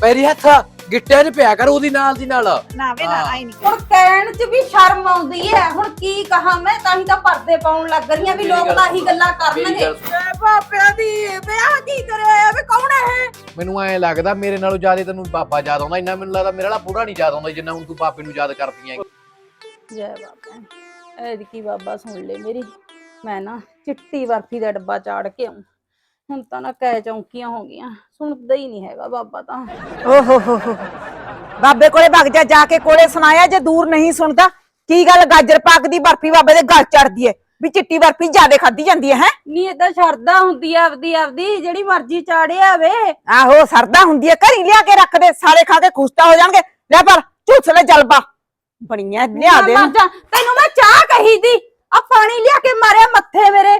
ਪੈਰੀ ਹੱਥ ਗਿੱਟਿਆਂ 'ਚ ਪਿਆ ਕਰ ਉਹਦੀ ਨਾਲ ਦੀ ਨਾਲ। ਨਾ ਵੇ ਨਾ। ਆਈ ਨਹੀਂ ਹੁਣ ਕਹਿਣ 'ਚ ਵੀ ਸ਼ਰਮ ਆਉਂਦੀ ਹੈ ਹੁਣ ਕੀ ਕਹਾਂ ਮੈਂ? ਤਾਂ ਹੀ ਤਾਂ ਪਰਦੇ ਪਾਉਣ ਲੱਗ ਰਹੀ ਹਾਂ ਵੀ ਲੋਕ ਤਾਂ ਹੀ ਗੱਲਾਂ ਕਰਨਗੇ। ਬਾਪਿਆਂ ਦੀ ਵਿਆਹ ਕੀ ਕਰਿਆ ਵੇ ਕੌਣ ਹੈ ਮੈਨੂੰ ਐਂ ਲੱਗਦਾ ਮੇਰੇ ਨਾਲੋਂ ਜ਼ਿਆਦਾ ਤੈਨੂੰ ਬਾਬਾ ਯਾਦ ਆਉਂਦਾ। ਇੰਨਾ ਮੈਨੂੰ ਲੱਗਦਾ ਮੇਰੇ ਵਾਲਾ ਬੁੜਾ ਨਹੀਂ ਯਾਦ ਆਉਂਦਾ ਜਿੰਨਾ ਹੁਣ ਤੂੰ ਬਾਪੇ ਨੂੰ ਯਾਦ ਕਰਦੀ ਆਂ ਜੈ ਬਾਬਾ। ਐਤਕੀ ਬਾਬਾ ਸੁਣ ਲੈ ਮੇਰੀ। ਮੈਂ ਨਾ ਚਿੱਟੀ ਬਰਫੀ ਦਾ ਡੱਬਾ ਚਾੜ ਕੇ ਆਉਂ ਹੁਣ ਤਾਂ ਨਾ ਕੈ ਚੌਂਕੀਆਂ ਹੋ ਗਈਆਂ ਸੁਣਦਾ ਹੀ ਨਹੀਂ ਹੈਗਾ ਬਾਬਾ ਤਾਂ। ਓ ਹੋ ਹੋ ਹੋ। ਬਾਬੇ ਕੋਲੇ ਭੱਗ ਜਾ ਜਾ ਕੇ ਕੋਲੇ ਸੁਣਾਇਆ ਜੇ ਦੂਰ ਨਹੀਂ ਸੁਣਦਾ ਕੀ ਗੱਲ ਗਾਜਰ ਪਾਕ ਦੀ ਬਰਫੀ ਬਾਬੇ ਦੇ ਗਲ ਚੜਦੀ ਏ? ਵੀ ਚਿੱਟੀ ਬਰਫੀ ਜ਼ਿਆਦੇ ਖਾਦੀ ਜਾਂਦੀ ਹੈ ਹੈ? ਨਹੀਂ ਏਦਾਂ ਸ਼ਰਦਾ ਹੁੰਦੀ ਆ ਆਪਦੀ ਆਪਦੀ ਜਿਹੜੀ ਮਰਜ਼ੀ ਚਾੜਿਆ ਵੇ ਆਹੋ ਸਰਦਾ ਹੁੰਦੀ ਏ ਘਰੀ ਲਿਆ ਕੇ ਰੱਖ ਦੇ ਸਾਰੇ ਖਾ ਕੇ ਖੁਸ਼ਤਾ ਹੋ ਜਾਣਗੇ। ਲੈ ਪਰ ਝੂਠ ਲੈ ਜਲਬਾ। ਬੜੀਆਂ ਲਿਆ ਦੇ। ਮੈਂ ਮਰ ਜਾ। ਤੈਨੂੰ ਮੈਂ ਚਾਹ ਕਹੀ ਦੀ ਆ ਪਾਣੀ ਲਿਆ ਕੇ ਮਾਰਿਆ ਮੱਥੇ ਮੇਰੇ।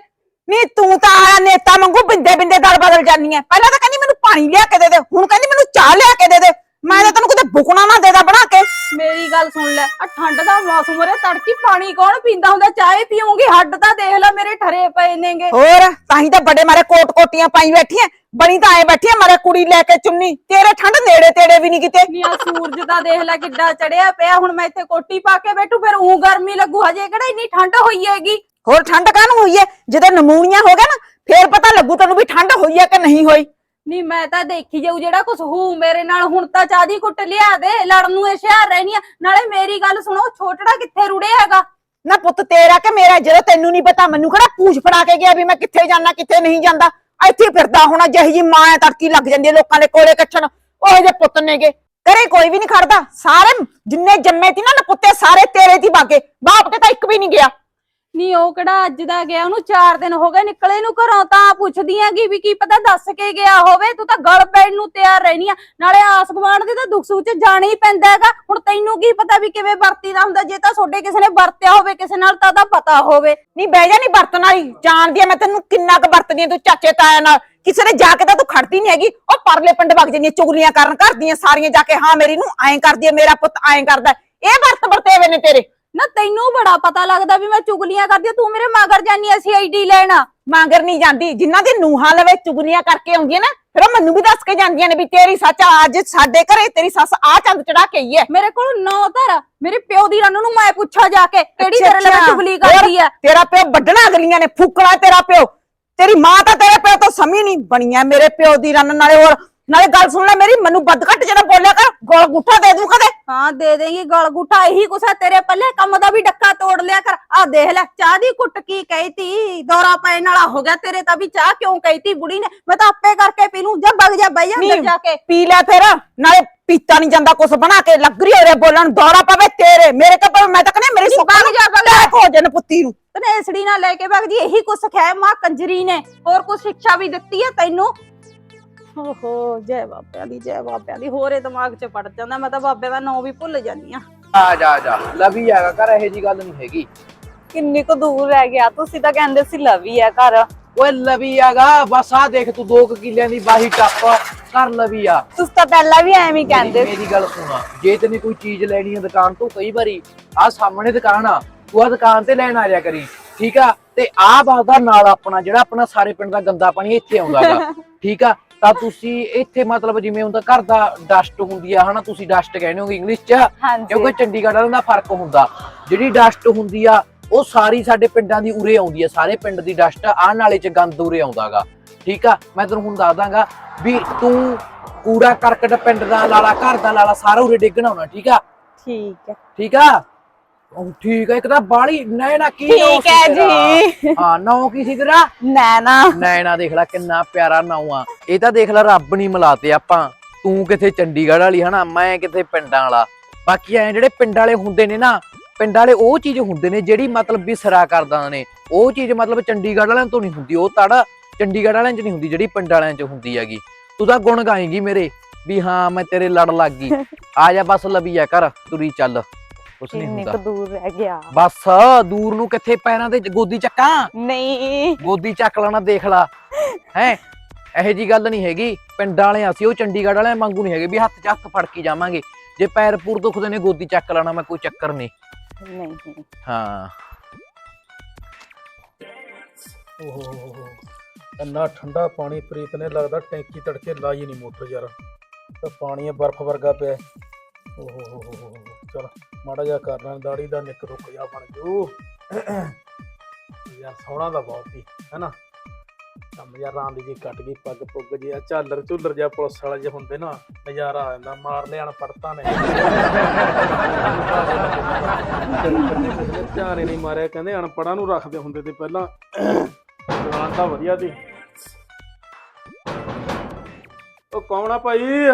ਨੀ ਤੂੰ ਤਾਂ ਆਇਆ ਨੇਤਾ ਵਾਂਗੂ ਬਿੰਦੇ ਬਿੰਦੇ ਗੱਲ ਬਦਲ ਜਾਨੀ ਐ। ਪਹਿਲਾਂ ਤਾਂ ਕਹਿੰਦੀ ਮੈਨੂੰ ਪਾਣੀ ਲਿਆ ਕੇ ਦੇ ਦੇ ਹੁਣ ਕਹਿੰਦੀ ਮੈਨੂੰ ਚਾਹ ਲਿਆ ਕੇ ਦੇ ਦੇ। ਮੈਂ ਤਾਂ ਤੈਨੂੰ ਕਿਤੇ ਬੁਕਣਾ ਨਾ ਦੇਦਾ ਬਣਾ ਕੇ। ਮੇਰੀ ਗੱਲ ਸੁਣ ਲੈ ਆ ਠੰਡ ਦਾ ਮੌਸਮ ਹੋ ਰਿਹਾ ਤੜਕੀ ਪਾਣੀ ਕੌਣ ਪੀਂਦਾ ਹੁੰਦਾ? ਚਾਹ ਪੀਉਂਗੀ ਹੱਡ ਤਾਂ ਦੇਖ ਲੈ ਮੇਰੇ ਠਰੇ ਪਏ ਨੇਗੇ। ਹੋਰ ਤਾਂ ਹੀ ਤਾਂ ਬੜੇ ਮਾਰੇ ਕੋਟ ਕੋਟੀਆਂ ਪਾਈ ਬੈਠੀ ਐ। ਬਣੀ ਤਾਂ ਐ ਬੈਠੀ ਐ ਮਾਰੇ ਕੁੜੀ ਲੈ ਕੇ ਚੁੰਨੀ। ਤੇਰੇ ਠੰਡ ਨੇੜੇ ਤੇੜੇ ਵੀ ਨਹੀਂ ਕਿਤੇ। ਨੀ ਆ ਸੂਰਜ ਦਾ ਦੇਖ ਲੈ ਕਿੱਡਾ ਚੜਿਆ ਪਿਆ ਹੁਣ ਮੈਂ ਇੱਥੇ ਕੋਟੀ ਪਾ ਕੇ ਬੈਠੂ ਫਿਰ ਊ ਗਰਮੀ ਲੱਗੂ। ਹਜੇ ਕਿਹੜਾ ਇੰਨੀ ਠੰਡ ਹੋਈ ਹੈਗੀ? ਹੋਰ ਠੰਡ ਕਾਹਨੂੰ ਹੋਈ ਐ? ਜਦੋਂ ਨਮੂਨੀਆ ਹੋ ਗਿਆ ਨਾ ਫੇਰ ਪਤਾ ਲੱਗੂ ਤੈਨੂੰ ਵੀ ਠੰਡ ਹੋਈ ਐ ਕਿ ਨਹੀਂ ਹੋਈ। ਨੀ ਮੈਂ ਤਾਂ ਦੇਖੀ ਜਾਊ ਜਿਹੜਾ ਕੁਝ ਹੂ ਮੇਰੇ ਨਾਲ ਹੁਣ ਤਾਂ ਚਾਹ ਦੀ ਕੁੱਟ ਲਿਆ ਦੇ ਲੜਨ ਨੂੰ ਇਹ ਸ਼ਹਿਰ ਰਹਿਣੀ ਆ। ਨਾਲੇ ਮੇਰੀ ਗੱਲ ਸੁਣੋ ਛੋਟੜਾ ਕਿੱਥੇ ਰੁੜਿਆ ਹੈਗਾ? ਨਾ ਪੁੱਤ ਤੇਰਾ ਕਿ ਮੇਰਾ ਜਦੋਂ ਤੈਨੂੰ ਨਹੀਂ ਪਤਾ ਮੈਨੂੰ ਕਿਹੜਾ ਪੂਛ ਫੜਾ ਕੇ ਗਿਆ ਵੀ ਮੈਂ ਕਿੱਥੇ ਜਾਣਾ ਕਿੱਥੇ ਨਹੀਂ ਜਾਂਦਾ? ਇੱਥੇ ਹੀ ਫਿਰਦਾ ਹੋਣਾ ਜਿਹੀ ਜੀ ਮਾਂ ਐ ਤੜਕੀ ਲੱਗ ਜਾਂਦੀ ਹੈ ਲੋਕਾਂ ਦੇ ਕੋਲੇ ਕੱਛਣ। ਉਹ ਜਿਹੇ ਪੁੱਤ ਨੇਗੇ। ਘਰੇ ਕੋਈ ਵੀ ਨਹੀਂ ਖੜਦਾ। ਸਾਰੇ ਜਿੰਨੇ ਜੰਮੇ ਤੀ ਨਾ ਨਾ ਪੁੱਤੇ ਸਾਰੇ ਤੇਰੇ ਦੀ ਬਾਗੇ। ਬਾਪ ਕੇ ਤਾਂ ਇੱਕ ਵੀ ਨਹੀਂ ਗਿਆ। ਨੀ, ਉਹ ਕਿਹੜਾ ਅੱਜ ਦਾ ਗਿਆ, ਉਹਨੂੰ 4 ਦਿਨ ਹੋ ਗਏ ਨਿਕਲੇ ਨੂੰ ਘਰੋਂ, ਤਾਂ ਪੁੱਛਦੀ ਆਂਗੀ ਵੀ ਕੀ ਪਤਾ ਦੱਸ ਕੇ ਗਿਆ ਹੋਵੇ, ਤੂੰ ਤਾਂ ਗਲ ਪੈਣ ਨੂੰ ਤਿਆਰ ਰਹਿਣੀ ਆ। ਨਾਲੇ ਆਸ ਗੁਆਂਢ ਦੇ ਤਾਂ ਦੁੱਖ ਸੁੱਖ ਚ ਜਾਣਾ ਹੀ ਪੈਂਦਾ ਹੈਗਾ। ਹੁਣ ਤੈਨੂੰ ਕੀ ਪਤਾ ਵੀ ਕਿਵੇਂ ਵਰਤੀਦਾ ਹੁੰਦਾ, ਜੇ ਤਾਂ ਤੁਹਾਡੇ ਕਿਸੇ ਨੇ ਵਰਤਿਆ ਹੋਵੇ, ਕਿਸੇ ਨਾਲ ਤਾਂ ਤਾਂ ਪਤਾ ਹੋਵੇ। ਨਹੀਂ ਬਹਿ ਜਾ ਨਹੀਂ ਵਰਤਣ ਵਾਲੀ, ਜਾਣਦੀ ਆ ਮੈਂ ਤੈਨੂੰ ਕਿੰਨਾ ਕੁ ਵਰਤਦੀ ਆ, ਤੂੰ ਚਾਚੇ ਤਾਇਆ ਨਾਲ। ਕਿਸੇ ਨੇ ਜਾ ਕੇ ਤਾਂ ਤੂੰ ਖੜਦੀ ਨਹੀਂ ਹੈਗੀ। ਉਹ ਪਰਲੇ ਪਿੰਡ ਵਗ ਜਾਂਦੀਆਂ, ਚੁਗਲੀਆਂ ਕਰਨ ਕਰਦੀਆਂ ਸਾਰੀਆਂ ਜਾ ਕੇ, ਹਾਂ ਮੇਰੀ ਨੂੰ ਐਂ ਕਰਦੀ ਆ, ਮੇਰਾ ਪੁੱਤ ਐਂ ਕਰਦਾ। ਇਹ ਵਰਤ ਵਰਤੇਵੇ ਨੇ ਤੇਰੇ। ਨਾ ਤੈਨੂੰ ਬੜਾ ਪਤਾ ਲੱਗਦਾ ਵੀ ਮੈਂ ਚੁਗਲੀਆਂ ਕਰਦੀ ਆ ਤੂੰ ਮੇਰੇ ਮਗਰ ਜਾਨੀ ਐ ਸੀਆਈਡੀ ਲੈਣਾ। ਮਾਂਗਰ ਨਹੀਂ ਜਾਂਦੀ ਜਿਨ੍ਹਾਂ ਦੀ ਨੂਹਾਂ ਲਵੇ ਚੁਗਲੀਆਂ ਕਰਕੇ ਆਉਂਦੀਆਂ ਨਾ ਫਿਰ ਉਹ ਮੈਨੂੰ ਵੀ ਦੱਸ ਕੇ ਜਾਂਦੀਆਂ ਨੇ ਵੀ ਤੇਰੀ ਸੱਚ ਅੱਜ ਸਾਡੇ ਘਰੇ ਤੇਰੀ ਸੱਸ ਆ ਚੰਦ ਚੜਾ ਕੇ ਆਈ ਹੈ ਮੇਰੇ ਕੋਲ ਨੌ ਧਰ ਮੇਰੇ ਪਿਓ ਦੀ ਰੰਨ ਨੂੰ ਮੈਂ ਪੁੱਛਾਂ ਜਾ ਕੇ ਕਿਹੜੀ ਅੱਛਾ, ਤੇਰੇ ਲਈ ਅੱਛਾ। ਚੁਗਲੀ ਕਰਦੀ ਹੋਰ, ਆ ਤੇਰਾ ਪਿਓ ਵੱਢਣਾ ਅਗਲੀਆਂ ਨੇ ਫੂਕਣਾ ਤੇਰਾ ਪਿਓ। ਤੇਰੀ ਮਾਂ ਤਾਂ ਤੇਰੇ ਪਿਓ ਤੋਂ ਸਮੀ ਨਹੀਂ ਬਣੀਆਂ ਮੇਰੇ ਪਿਓ ਦੀ ਰੰਨ ਨਾਲੇ ਹੋਰ ਨਾਲੇ ਗੱਲ ਸੁਣ ਲੈ ਮੇਰੀ ਮੈਨੂੰ ਘੱਟ ਜਿਹੜਾ ਬੋਲਿਆ ਕਰ ਗੋਲ ਗੁੱਠਾ ਦੇ ਦੂੰ ਕਦੇ? ਹਾਂ ਦੇ ਦੇਂਗੀ ਗਲ ਗੁੱਠਾ ਇਹੀ ਕੁਛ ਆ ਤੇਰੇ ਪੱਲੇ ਕੰਮ ਦਾ ਵੀ ਡੱਕਾ ਤੋੜ ਲਿਆ ਕਰ। ਆ ਦੇਖ ਲੈ ਚਾਹ ਦੀ ਕੁੱਟ ਕੀ ਕਹੀਤੀ ਦੌਰਾ ਪੈਣ ਵਾਲਾ ਹੋ ਗਿਆ ਤੇਰੇ ਤਾਂ ਵੀ ਚਾਹ ਕਿਉਂ ਕਹੀਤੀ ਬੁੜੀ ਨੇ? ਮੈਂ ਤਾਂ ਆਪੇ ਕਰਕੇ ਪੀ ਲੂੰ ਜਾ ਬਗ ਜਾ ਬਈ ਅੰਦਰ ਜਾ ਕੇ। ਪੀ ਲੈ ਫਿਰ ਨਾਲੇ ਪੀਤਾ ਨਹੀਂ ਜਾਂਦਾ ਕੁਛ ਬਣਾ ਕੇ ਲੱਗ ਰਹੀ ਹੋਰੇ ਬੋਲਣ ਦੌੜਾ ਪਵੇ ਤੇਰੇ ਮੇਰੇ ਤਾਂ ਭਾਵੇਂ ਮੈਂ ਤਾਂ ਕਹਿੰਦੀ ਮੇਰੀ ਸੁੱਕਾ ਵਗ ਜਾ, ਵਗ ਜਾ। ਹੋ ਜਨ ਪੁੱਤੀ ਨੂੰ। ਤਨੇਸੜੀ ਨਾਲ ਲੈ ਕੇ ਬਗ ਜੀ ਇਹੀ ਕੁਛ ਸਿਖਾਇਆ ਮਾਂ ਕੰਜਰੀ ਨੇ। ਹੋਰ ਕੁਛ ਸਿੱਖਿਆ ਵੀ ਦਿੱਤੀ ਹੈ ਤੈਨੂੰ? ਓਹੋ ਜੈ ਬਾਬਿਆਂ ਦੀ ਜੈ ਬਾਬਿਆਂ ਦੀ। ਹੋਰੇ ਦਿਮਾਗ 'ਚ ਪੜ ਜਾਂਦਾ ਮੈਂ ਤਾਂ ਬਾਬੇ ਦਾ ਨਾਂ ਵੀ ਭੁੱਲ ਜਾਂਦੀ ਆ ਆ ਜਾ ਜਾ ਲਵੀ ਹੈਗਾ ਕਰ ਇਹੋ ਜੀ ਗੱਲ ਨਹੀਂ ਹੈਗੀ। ਕਿੰਨੀ ਕੁ ਦੂਰ ਰਹਿ ਗਿਆ ਤੁਸੀਂ ਤਾਂ ਕਹਿੰਦੇ ਸੀ ਲਵੀ ਆ ਘਰ। ਓਏ ਲਵੀ ਹੈਗਾ ਬਸ ਆ ਦੇਖ ਤੂੰ ਦੋ ਕੁ ਕਿੱਲਿਆਂ ਦੀ ਬਾਹੀ ਟੱਪ ਕਰ ਲਵੀ ਆ। ਤੁਸੀਂ ਤਾਂ ਪਹਿਲਾਂ ਵੀ ਐਵੇਂ ਹੀ ਕਹਿੰਦੇ ਸੀ। ਮੇਰੀ ਗੱਲ ਸੁਣਾ ਜੇ ਤੈਨੂੰ ਕੋਈ ਚੀਜ਼ ਲੈਣੀ ਹੈ ਦੁਕਾਨ ਤੋਂ ਕਈ ਵਾਰੀ ਆ ਸਾਹਮਣੇ ਦੁਕਾਨ ਆ ਤੂੰ ਆ ਦੁਕਾਨ ਤੇ ਲੈਣ ਆ ਜਾ ਕਰੀ ਠੀਕ ਆ? ਤੇ ਆ ਬਾਦਾ ਨਾਲ ਆਪਣਾ ਜਿਹੜਾ ਆਪਣਾ ਸਾਰੇ ਪਿੰਡ ਦਾ ਗੰਦਾ ਪਾਣੀ ਇੱਥੇ ਆਉਂਦਾਗਾ ਠੀਕ ਆ? ਤਾਂ ਤੁਸੀਂ ਇੱਥੇ ਮਤਲਬ ਜਿਵੇਂ ਹੁੰਦਾ ਘਰ ਦਾ ਡਸਟ ਹੁੰਦੀ ਆ ਹਨਾ ਤੁਸੀਂ ਡਸਟ ਕਹਿੰਦੇ ਹੋਗੇ ਇੰਗਲਿਸ਼ ਚ। ਹਾਂਜੀ। ਕਿਉਂਕਿ ਚੰਡੀਗੜ੍ਹ ਵਾਲਿਆਂ ਦਾ ਫ਼ਰਕ ਹੁੰਦਾ। ਜਿਹੜੀ ਡਸਟ ਹੁੰਦੀ ਆ ਉਹ ਸਾਰੀ ਸਾਡੇ ਪਿੰਡਾਂ ਦੀ ਉਰੇ ਆਉਂਦੀ ਆ ਸਾਰੇ ਪਿੰਡ ਦੀ ਡਸਟ ਆ ਨਾਲੇ ਚ ਗੰਦ ਉਰੇ ਆਉਂਦਾਗਾ ਠੀਕ ਆ? ਮੈਂ ਤੈਨੂੰ ਹੁਣ ਦੱਸ ਦਾਂਗਾ ਵੀ ਤੂੰ ਕੂੜਾ ਕਰਕਟ ਪਿੰਡ ਦਾ ਲਾਲਾ ਘਰ ਦਾ ਲਾਲਾ ਸਾਰਾ ਉਰੇ ਡਿੱਗਣਾ ਹੋਣਾ ਠੀਕ ਆ? ਠੀਕ ਹੈ ਠੀਕ ਆ? ਉਹ ਠੀਕ ਆ ਇੱਕ ਤਾਂ ਬਾਲੀ ਨੈਣਾ ਕੀ ਨਾਂ ਠੀਕ ਸੀ ਹੈ ਤੇਰਾ? ਜੀ। ਹਾਂ ਨਾਂ ਕੀ ਸੀ ਤੇਰਾ? ਨੈਣਾ ਨੈਣਾ ਦੇਖ ਲੈ ਕਿੰਨਾ ਪਿਆਰਾ ਨਾਂ ਆ। ਇਹ ਤਾਂ ਦੇਖ ਲੈ ਰੱਬ ਨਹੀਂ ਮਿਲਾਤੇ ਆਪਾਂ। ਤੂੰ ਕਿਥੇ ਚੰਡੀਗੜ੍ਹ ਵਾਲੀ ਹਨਾ ਮੈਂ ਕਿਥੇ ਪਿੰਡਾਂ ਵਾਲਾ। ਬਾਕੀ ਐ ਜਿਹੜੇ ਪਿੰਡ ਵਾਲੇ ਹੁੰਦੇ ਨੇ ਨਾ ਪਿੰਡ ਵਾਲੇ ਉਹ ਚੀਜ਼ ਹੁੰਦੇ ਨੇ ਜਿਹੜੀ ਮਤਲਬ ਵੀ ਸਿਰਾ ਕਰਦਾ ਨੇ। ਉਹ ਚੀਜ਼ ਮਤਲਬ ਚੰਡੀਗੜ੍ਹ ਵਾਲਿਆਂ ਤੋਂ ਨਹੀਂ ਹੁੰਦੀ ਉਹ ਤੜ ਚੰਡੀਗੜ੍ਹ ਵਾਲਿਆਂ 'ਚ ਨਹੀਂ ਹੁੰਦੀ ਜਿਹੜੀ ਪਿੰਡ ਵਾਲਿਆਂ 'ਚ ਹੁੰਦੀ ਹੈਗੀ। ਤੂੰ ਤਾਂ ਗੁਣ ਗਾਏਂਗੀ ਮੇਰੇ ਵੀ ਹਾਂ ਮੈਂ ਤੇਰੇ ਲੜ ਲੱਗ ਗਈ। ਆ ਜਾ ਬਸ ਲਵੀਆ ਕਰ ਤੁਰੀ ਚੱਲ। ਕੁਛ ਨਹੀਂ ਕਿੰਨੀ ਹੁੰਦਾ। ਦੂਰ ਰਹਿ ਗਿਆ। ਬਸ ਦੂਰ ਨੂੰ ਕਿੱਥੇ ਪੈਰਾਂ ਤੇ ਗੋਦੀ ਚੱਕਾਂ? ਨਹੀਂ। ਗੋਦੀ ਚੱਕ ਲੈਣਾ ਦੇਖ ਲਾ। ਹੈ? ਇਹੋ ਜੀ ਗੱਲ ਨਹੀਂ ਹੈਗੀ। ਪਿੰਡਾਂ ਵਾਲੇ ਅਸੀਂ ਉਹ ਚੰਡੀਗੜ੍ਹ ਵਾਲਿਆਂ ਵਾਂਗੂ ਨਹੀਂ ਹੈਗੇ ਵੀ ਹੱਥ 'ਚ ਹੱਥ ਫੜ ਕੇ ਜਾਵਾਂਗੇ। ਜੇ ਪੈਰ ਪੂਰ ਦੁਖਦੇ ਨੇ ਗੋਦੀ ਚੱਕ ਲੈਣਾ ਮੈਂ ਕੋਈ ਚੱਕਰ ਨਹੀਂ। ਨਹੀਂ। ਹਾਂ। ਓਹੋ ਇੰਨਾ ਠੰਡਾ ਪਾਣੀ ਪ੍ਰੀਤ ਨੇ ਲੱਗਦਾ ਟੈਂਕੀ ਤੜਕੇ ਲਾਈ ਨਹੀਂ ਮੋਟਰ ਯਾਰ। ਤਾਂ ਪਾਣੀ ਬਰਫ਼ ਵਰਗਾ ਪਿਆ। ਹੈ। ਓ ਹੋ ਚਲ ਮਾੜਾ ਜਿਹਾ ਕਰਨਾ ਦਾੜੀ ਦਾ ਨਿੱਕ ਰੁਕ ਜਾ ਬਣ ਜੂ। ਯਾਰ ਸੋਹਣਾ ਦਾ ਬਹੁਤ ਹੀ ਹੈਨਾ? ਕੰਮ ਯਾਰ ਰਾਂ ਦੀ ਜੀ ਕੱਟ ਗਈ, ਪੱਗ ਪੁੱਗ ਜੀ ਆ, ਝਾਲਰ ਝੁੱਲਰ ਜਿਹਾ ਪੁਲਿਸ ਵਾਲੇ ਜੇ ਹੁੰਦੇ ਨਾ, ਨਜ਼ਾਰਾ ਆ ਜਾਂਦਾ, ਮਾਰ ਲਿਆਣ ਪੜਤਾ ਨੇ। ਧਿਆਨ ਨਹੀਂ ਮਾਰਿਆ, ਕਹਿੰਦੇ ਅਨਪੜਾਂ ਨੂੰ ਰੱਖਦੇ ਹੁੰਦੇ ਤੇ ਪਹਿਲਾਂ। ਜਵਾਨ ਤਾਂ ਵਧੀਆ ਸੀ। ਉਹ ਕੌਣ ਆ ਭਾਈ?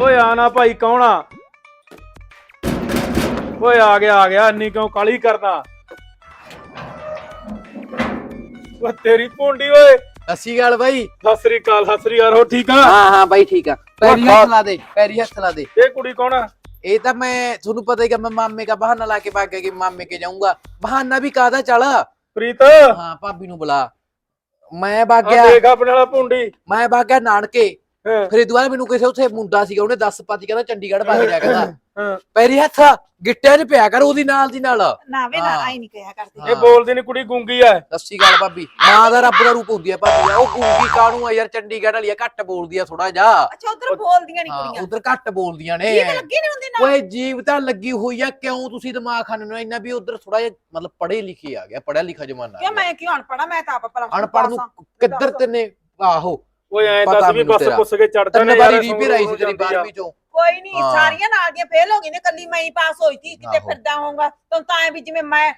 ਓਏ ਆ ਨਾ ਭਾਈ ਕੌਣ ਆ? ਓਏ ਆ ਗਿਆ ਆ ਗਿਆ ਇੰਨੀ ਕਿਉਂ ਕਾਲੀ ਕਰਦਾ? ਓ ਤੇਰੀ ਭੁੰਡੀ ਓਏ। ਅਸੀਂ ਗੱਲ ਬਾਈ। ਸਤਿ ਸ੍ਰੀ ਅਕਾਲ ਸਤਿ ਸ੍ਰੀ ਅਕਾਲ ਹੋ ਠੀਕ ਆ? ਹਾਂ ਹਾਂ ਬਾਈ ਠੀਕ ਆ। ਪੈਰੀ ਹੱਥ ਲਾ ਦੇ ਪੈਰੀ ਹੱਥ ਲਾ ਦੇ। ਇਹ ਕੁੜੀ ਕੌਣ ਆ? ਇਹ ਤਾਂ ਮੈਂ ਤੁਹਾਨੂੰ ਪਤਾ ਹੀ ਕਿ ਮੈਂ ਮਾਮੇ ਦਾ ਬਹਾਨਾ ਲਾ ਕੇ ਭਾਗ ਗਿਆ ਕਿ ਮਾਮੇ ਕੇ ਜਾਊਂਗਾ। ਬਹਾਨਾ ਵੀ ਕਾਦਾ ਚੱਲ? ਪ੍ਰੀਤ। ਹਾਂ ਭਾਬੀ ਨੂੰ ਬੁਲਾ। ਮੈਂ ਭਾਗ ਗਿਆ। ਦੇਖ ਆਪਣੇ ਵਾਲਾ ਭੁੰਡੀ। ਮੈਂ ਭਾਗ ਗਿਆ ਨਾਨਕੇ। ਫਿਰ ਦੁਬਾਰਾ ਮੈਨੂੰ ਕਿਸੇ ਉੱਥੇ ਮੁੰਡਾ ਸੀਗਾ ਉਹਨੇ 10 ਪਾਤੀ ਕਹਿੰਦਾ ਚੰਡੀਗੜ੍ਹ ਭਾਗ ਜਾ ਕਹਿੰਦਾ। ਪੈਰੀ ਹੱਥ ਗਿੱਟਿਆਂ 'ਚ ਪਿਆ ਕਰ ਉਹਦੀ ਨਾਲ ਦੀ ਨਾਲ। ਨਾ ਵੇ ਨਾ। ਆਈ ਨਹੀਂ ਕਿਹਾ ਕਰਦੀ। ਇਹ ਬੋਲਦੀ ਨਹੀਂ ਕੁੜੀ ਗੂੰਗੀ ਆ ਦੱਸੀ ਗੱਲ ਭਾਬੀ। ਮਾਂ ਦਾ ਰੱਬ ਦਾ ਰੂਪ ਹੁੰਦੀ ਆ ਭਾਬੀ ਉਹ ਗੂੰਗੀ ਕਾਣੂ ਆ ਯਾਰ ਚੰਡੀਗੜ੍ਹ ਵਾਲੀ ਆ ਘੱਟ ਬੋਲਦੀ ਆ ਥੋੜਾ ਜਾ ਅੱਛਾ ਉਧਰ ਬੋਲਦੀਆਂ ਨਹੀਂ ਕੁੜੀਆਂ। ਉਧਰ ਘੱਟ ਬੋਲਦੀਆਂ ਨੇ। ਕੀ ਲੱਗੀ ਨਹੀਂ ਹੁੰਦੀ ਨਾ ਓਏ ਜੀਵ ਤਾਂ ਲੱਗੀ ਹੋਈ ਆ ਕਿਉਂ ਤੁਸੀਂ ਦਿਮਾਗ ਖਾਣੇ ਨੂੰ? ਇੰਨਾ ਵੀ ਉਧਰ ਥੋੜਾ ਜਿਹਾ ਮਤਲਬ ਪੜ੍ਹੇ ਲਿਖੇ ਆ ਗਿਆ ਪੜਿਆ ਲਿਖਾ ਜਮਾਨਾ ਕਿਉਂ ਮੈਂ ਕਿਉਂ ਅਨਪੜਾ ਮੈਂ ਤਾਂ ਆਪ ਪੜਾ ਅਨਪੜ੍ਹ ਨੂੰ ਕਿੱਧਰ ਤੈਨੇ ਆਹੋ। ਓਏ ਐ ਪਤਾ ਦੱਸ ਵੀ ਮੈਨੂੰ ਬੱਸ ਤੇਰਾ। ਪੁੱਸ ਕੇ ਚੜਦਾ ਤਿੰਨ ਵਾਰੀ ਰੀਪੀ ਆਈ ਸੀ ਤੇਰੀ 12ਵੀਂ ਚੋਂ ਕੋਈ ਨਹੀਂ ਹਾਂ। ਸਾਰੀਆਂ ਨਾਲ ਦੀਆਂ ਫੇਲ ਹੋ ਗਈ ਨੇ ਕੱਲੀ ਮੈਂ ਹੀ ਪਾਸ ਹੋਈ ਸੀ ਕਿਤੇ ਆਹੋ। ਫਿਰਦਾ ਹੋਊਗਾ ਤਾਂ ਤਾਂ ਐ ਵੀ ਜਿਵੇਂ ਮੈਂ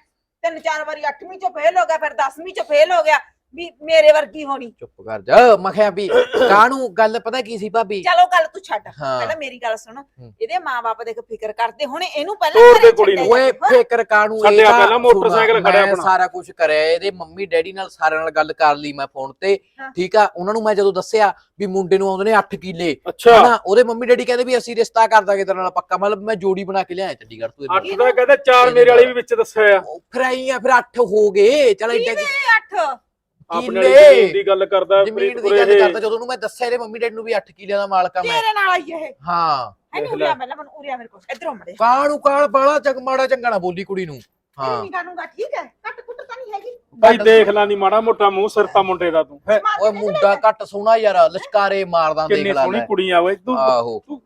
ਤਿੰਨ ਚਾਰ ਵਾਰੀ 8ਵੀਂ ਚੋਂ ਫੇਲ ਹੋ ਗਿਆ ਫਿਰ 10ਵੀਂ ਚੋਂ ਫੇਲ ਹੋ ਗਿਆ ਵੀ ਮੇਰੇ ਵਰਗੀ ਹੋਣੀ। ਚੁੱਪ ਕਰ ਜਾ। ਮੈਂ ਕਿਹਾ ਵੀ ਕਾਣੂ ਗੱਲ ਪਤਾ ਕੀ ਸੀ ਭਾਬੀ? ਚਲੋ ਗੱਲ ਤੂੰ ਛੱਡ। ਹਾਂ। ਪਹਿਲਾਂ ਮੇਰੀ ਗੱਲ ਸੁਣ। ਇਹਦੇ ਮਾਪੇ ਦੇਖ ਫਿਕਰ ਕਰਦੇ ਹੁਣ ਇਹਨੂੰ ਪਹਿਲਾਂ ਤੋੜ ਘਰੇ ਦੇ ਕੁੜੀ ਨੂੰ। ਛੱਡਿਆ ਓਏ ਜਾਊਗਾ। ਫੇਕਰ ਕਾਣੂ ਇਹ ਛੱਡਿਆ ਪਹਿਲਾਂ ਮੋਟਰਸਾਈਕਲ ਸੁਣਾ, ਖੜਿਆ ਮੈਂ ਆਪਣਾ। ਸਾਰਾ ਕੁਝ ਕਰਿਆ। ਇਹਦੇ ਮੰਮੀ ਡੈਡੀ ਨਾਲ ਸਾਰਿਆਂ ਨਾਲ ਗੱਲ ਕਰ ਲਈ ਮੈਂ ਫੋਨ ਤੇ। ਹਾਂ। ਠੀਕ ਆ? ਉਹਨਾਂ ਨੂੰ ਮੈਂ ਜਦੋਂ ਦੱਸਿਆ ਵੀ ਮੁੰਡੇ ਨੂੰ ਆਉਂਦੇ ਨੇ 8 ਕਿੱਲੇ। ਅੱਛਾ। ਹਨਾ? ਉਹਦੇ ਮੰਮੀ ਡੈਡੀ ਕਹਿੰਦੇ ਵੀ ਅਸੀਂ ਰਿਸ਼ਤਾ ਕਰ ਦਾਂਗੇ ਤੇਰੇ ਨਾਲ ਪੱਕਾ। ਮਤਲਬ ਮੈਂ ਜੋੜੀ ਬਣਾ ਕੇ ਲਿਆਇਆ ਚੰਡੀਗੜ੍ਹ ਤੋਂ ਅੱਠ ਦਾ ਕਹਿੰਦਾ ਚਾਰ ਮੇਰੇ ਵਾਲੀ ਵੀ ਵਿੱਚ ਦੱਸਿਆ ਆ ਉਹ ਫਿਰ ਆਈ ਆ ਫਿਰ 8 ਹੋ ਗਏ। ਚਲ ਇੱਡਾ ਕੀ ਇਹ ਅੱਠ? ਆਪਣੇ ਕਿੱਲੇ। ਵਾਲੀ ਜ਼ਮੀਨ ਦੀ ਗੱਲ ਕਰਦਾ ਜ਼ਮੀਨ ਦੀ ਗੱਲ ਇਹ। ਕਰਦਾ ਜਦੋਂ ਉਹਨੂੰ ਮੈਂ ਦੱਸਿਆ ਇਹਦੇ ਮੰਮੀ ਡੈਡੀ ਨੂੰ ਵੀ 8 ਕਿੱਲਿਆਂ ਦਾ ਮਾਲਕ ਆ ਮੈਂ। ਤੇਰੇ ਨਾਲ ਆਈ ਇਹ। ਹਾਂ। ਲੈ। ਉਰਿਆ ਪਹਿਲਾਂ ਮੈਨੂੰ ਉਰਿਆ ਮੇਰੇ ਕੋਲ। ਇਧਰੋਂ ਮੜੇ। ਕਾਣੂ ਕਾਲ ਬਾਲਾ ਚੰਗ ਮਾੜਾ ਚੰਗਾ ਨਾ ਬੋਲੀ ਕੁੜੀ ਨੂੰ। ਹਾਂ। ਨਹੀਂ ਕਰੂੰਗਾ ਠੀਕ ਹੈ? ਕੱਟ ਕੁੱਟ ਤਾਂ ਨਹੀਂ ਹੈਗੀ। ਭਾਈ ਦੇਖ ਲਾ ਨੀ ਮਾੜਾ ਮੋਟਾ ਮੂੰਹ ਸਿਰਤਾ ਮੁੰਡੇ ਦਾ ਤੂੰ। ਹੈਂ, ਓਏ ਮੁੰਡਾ ਘੱਟ ਸੋਹਣਾ ਯਾਰ ਲਸ਼ਕਾਰੇ ਮਾਰਦਾ ਦੇਖ ਕਿੰਨੀ ਲੈ ਸੋਹਣੀ ਲੈ। ਕੁੜੀ ਆ ਓਏ ਤੂੰ ਆਹੋ। ਤੂੰ-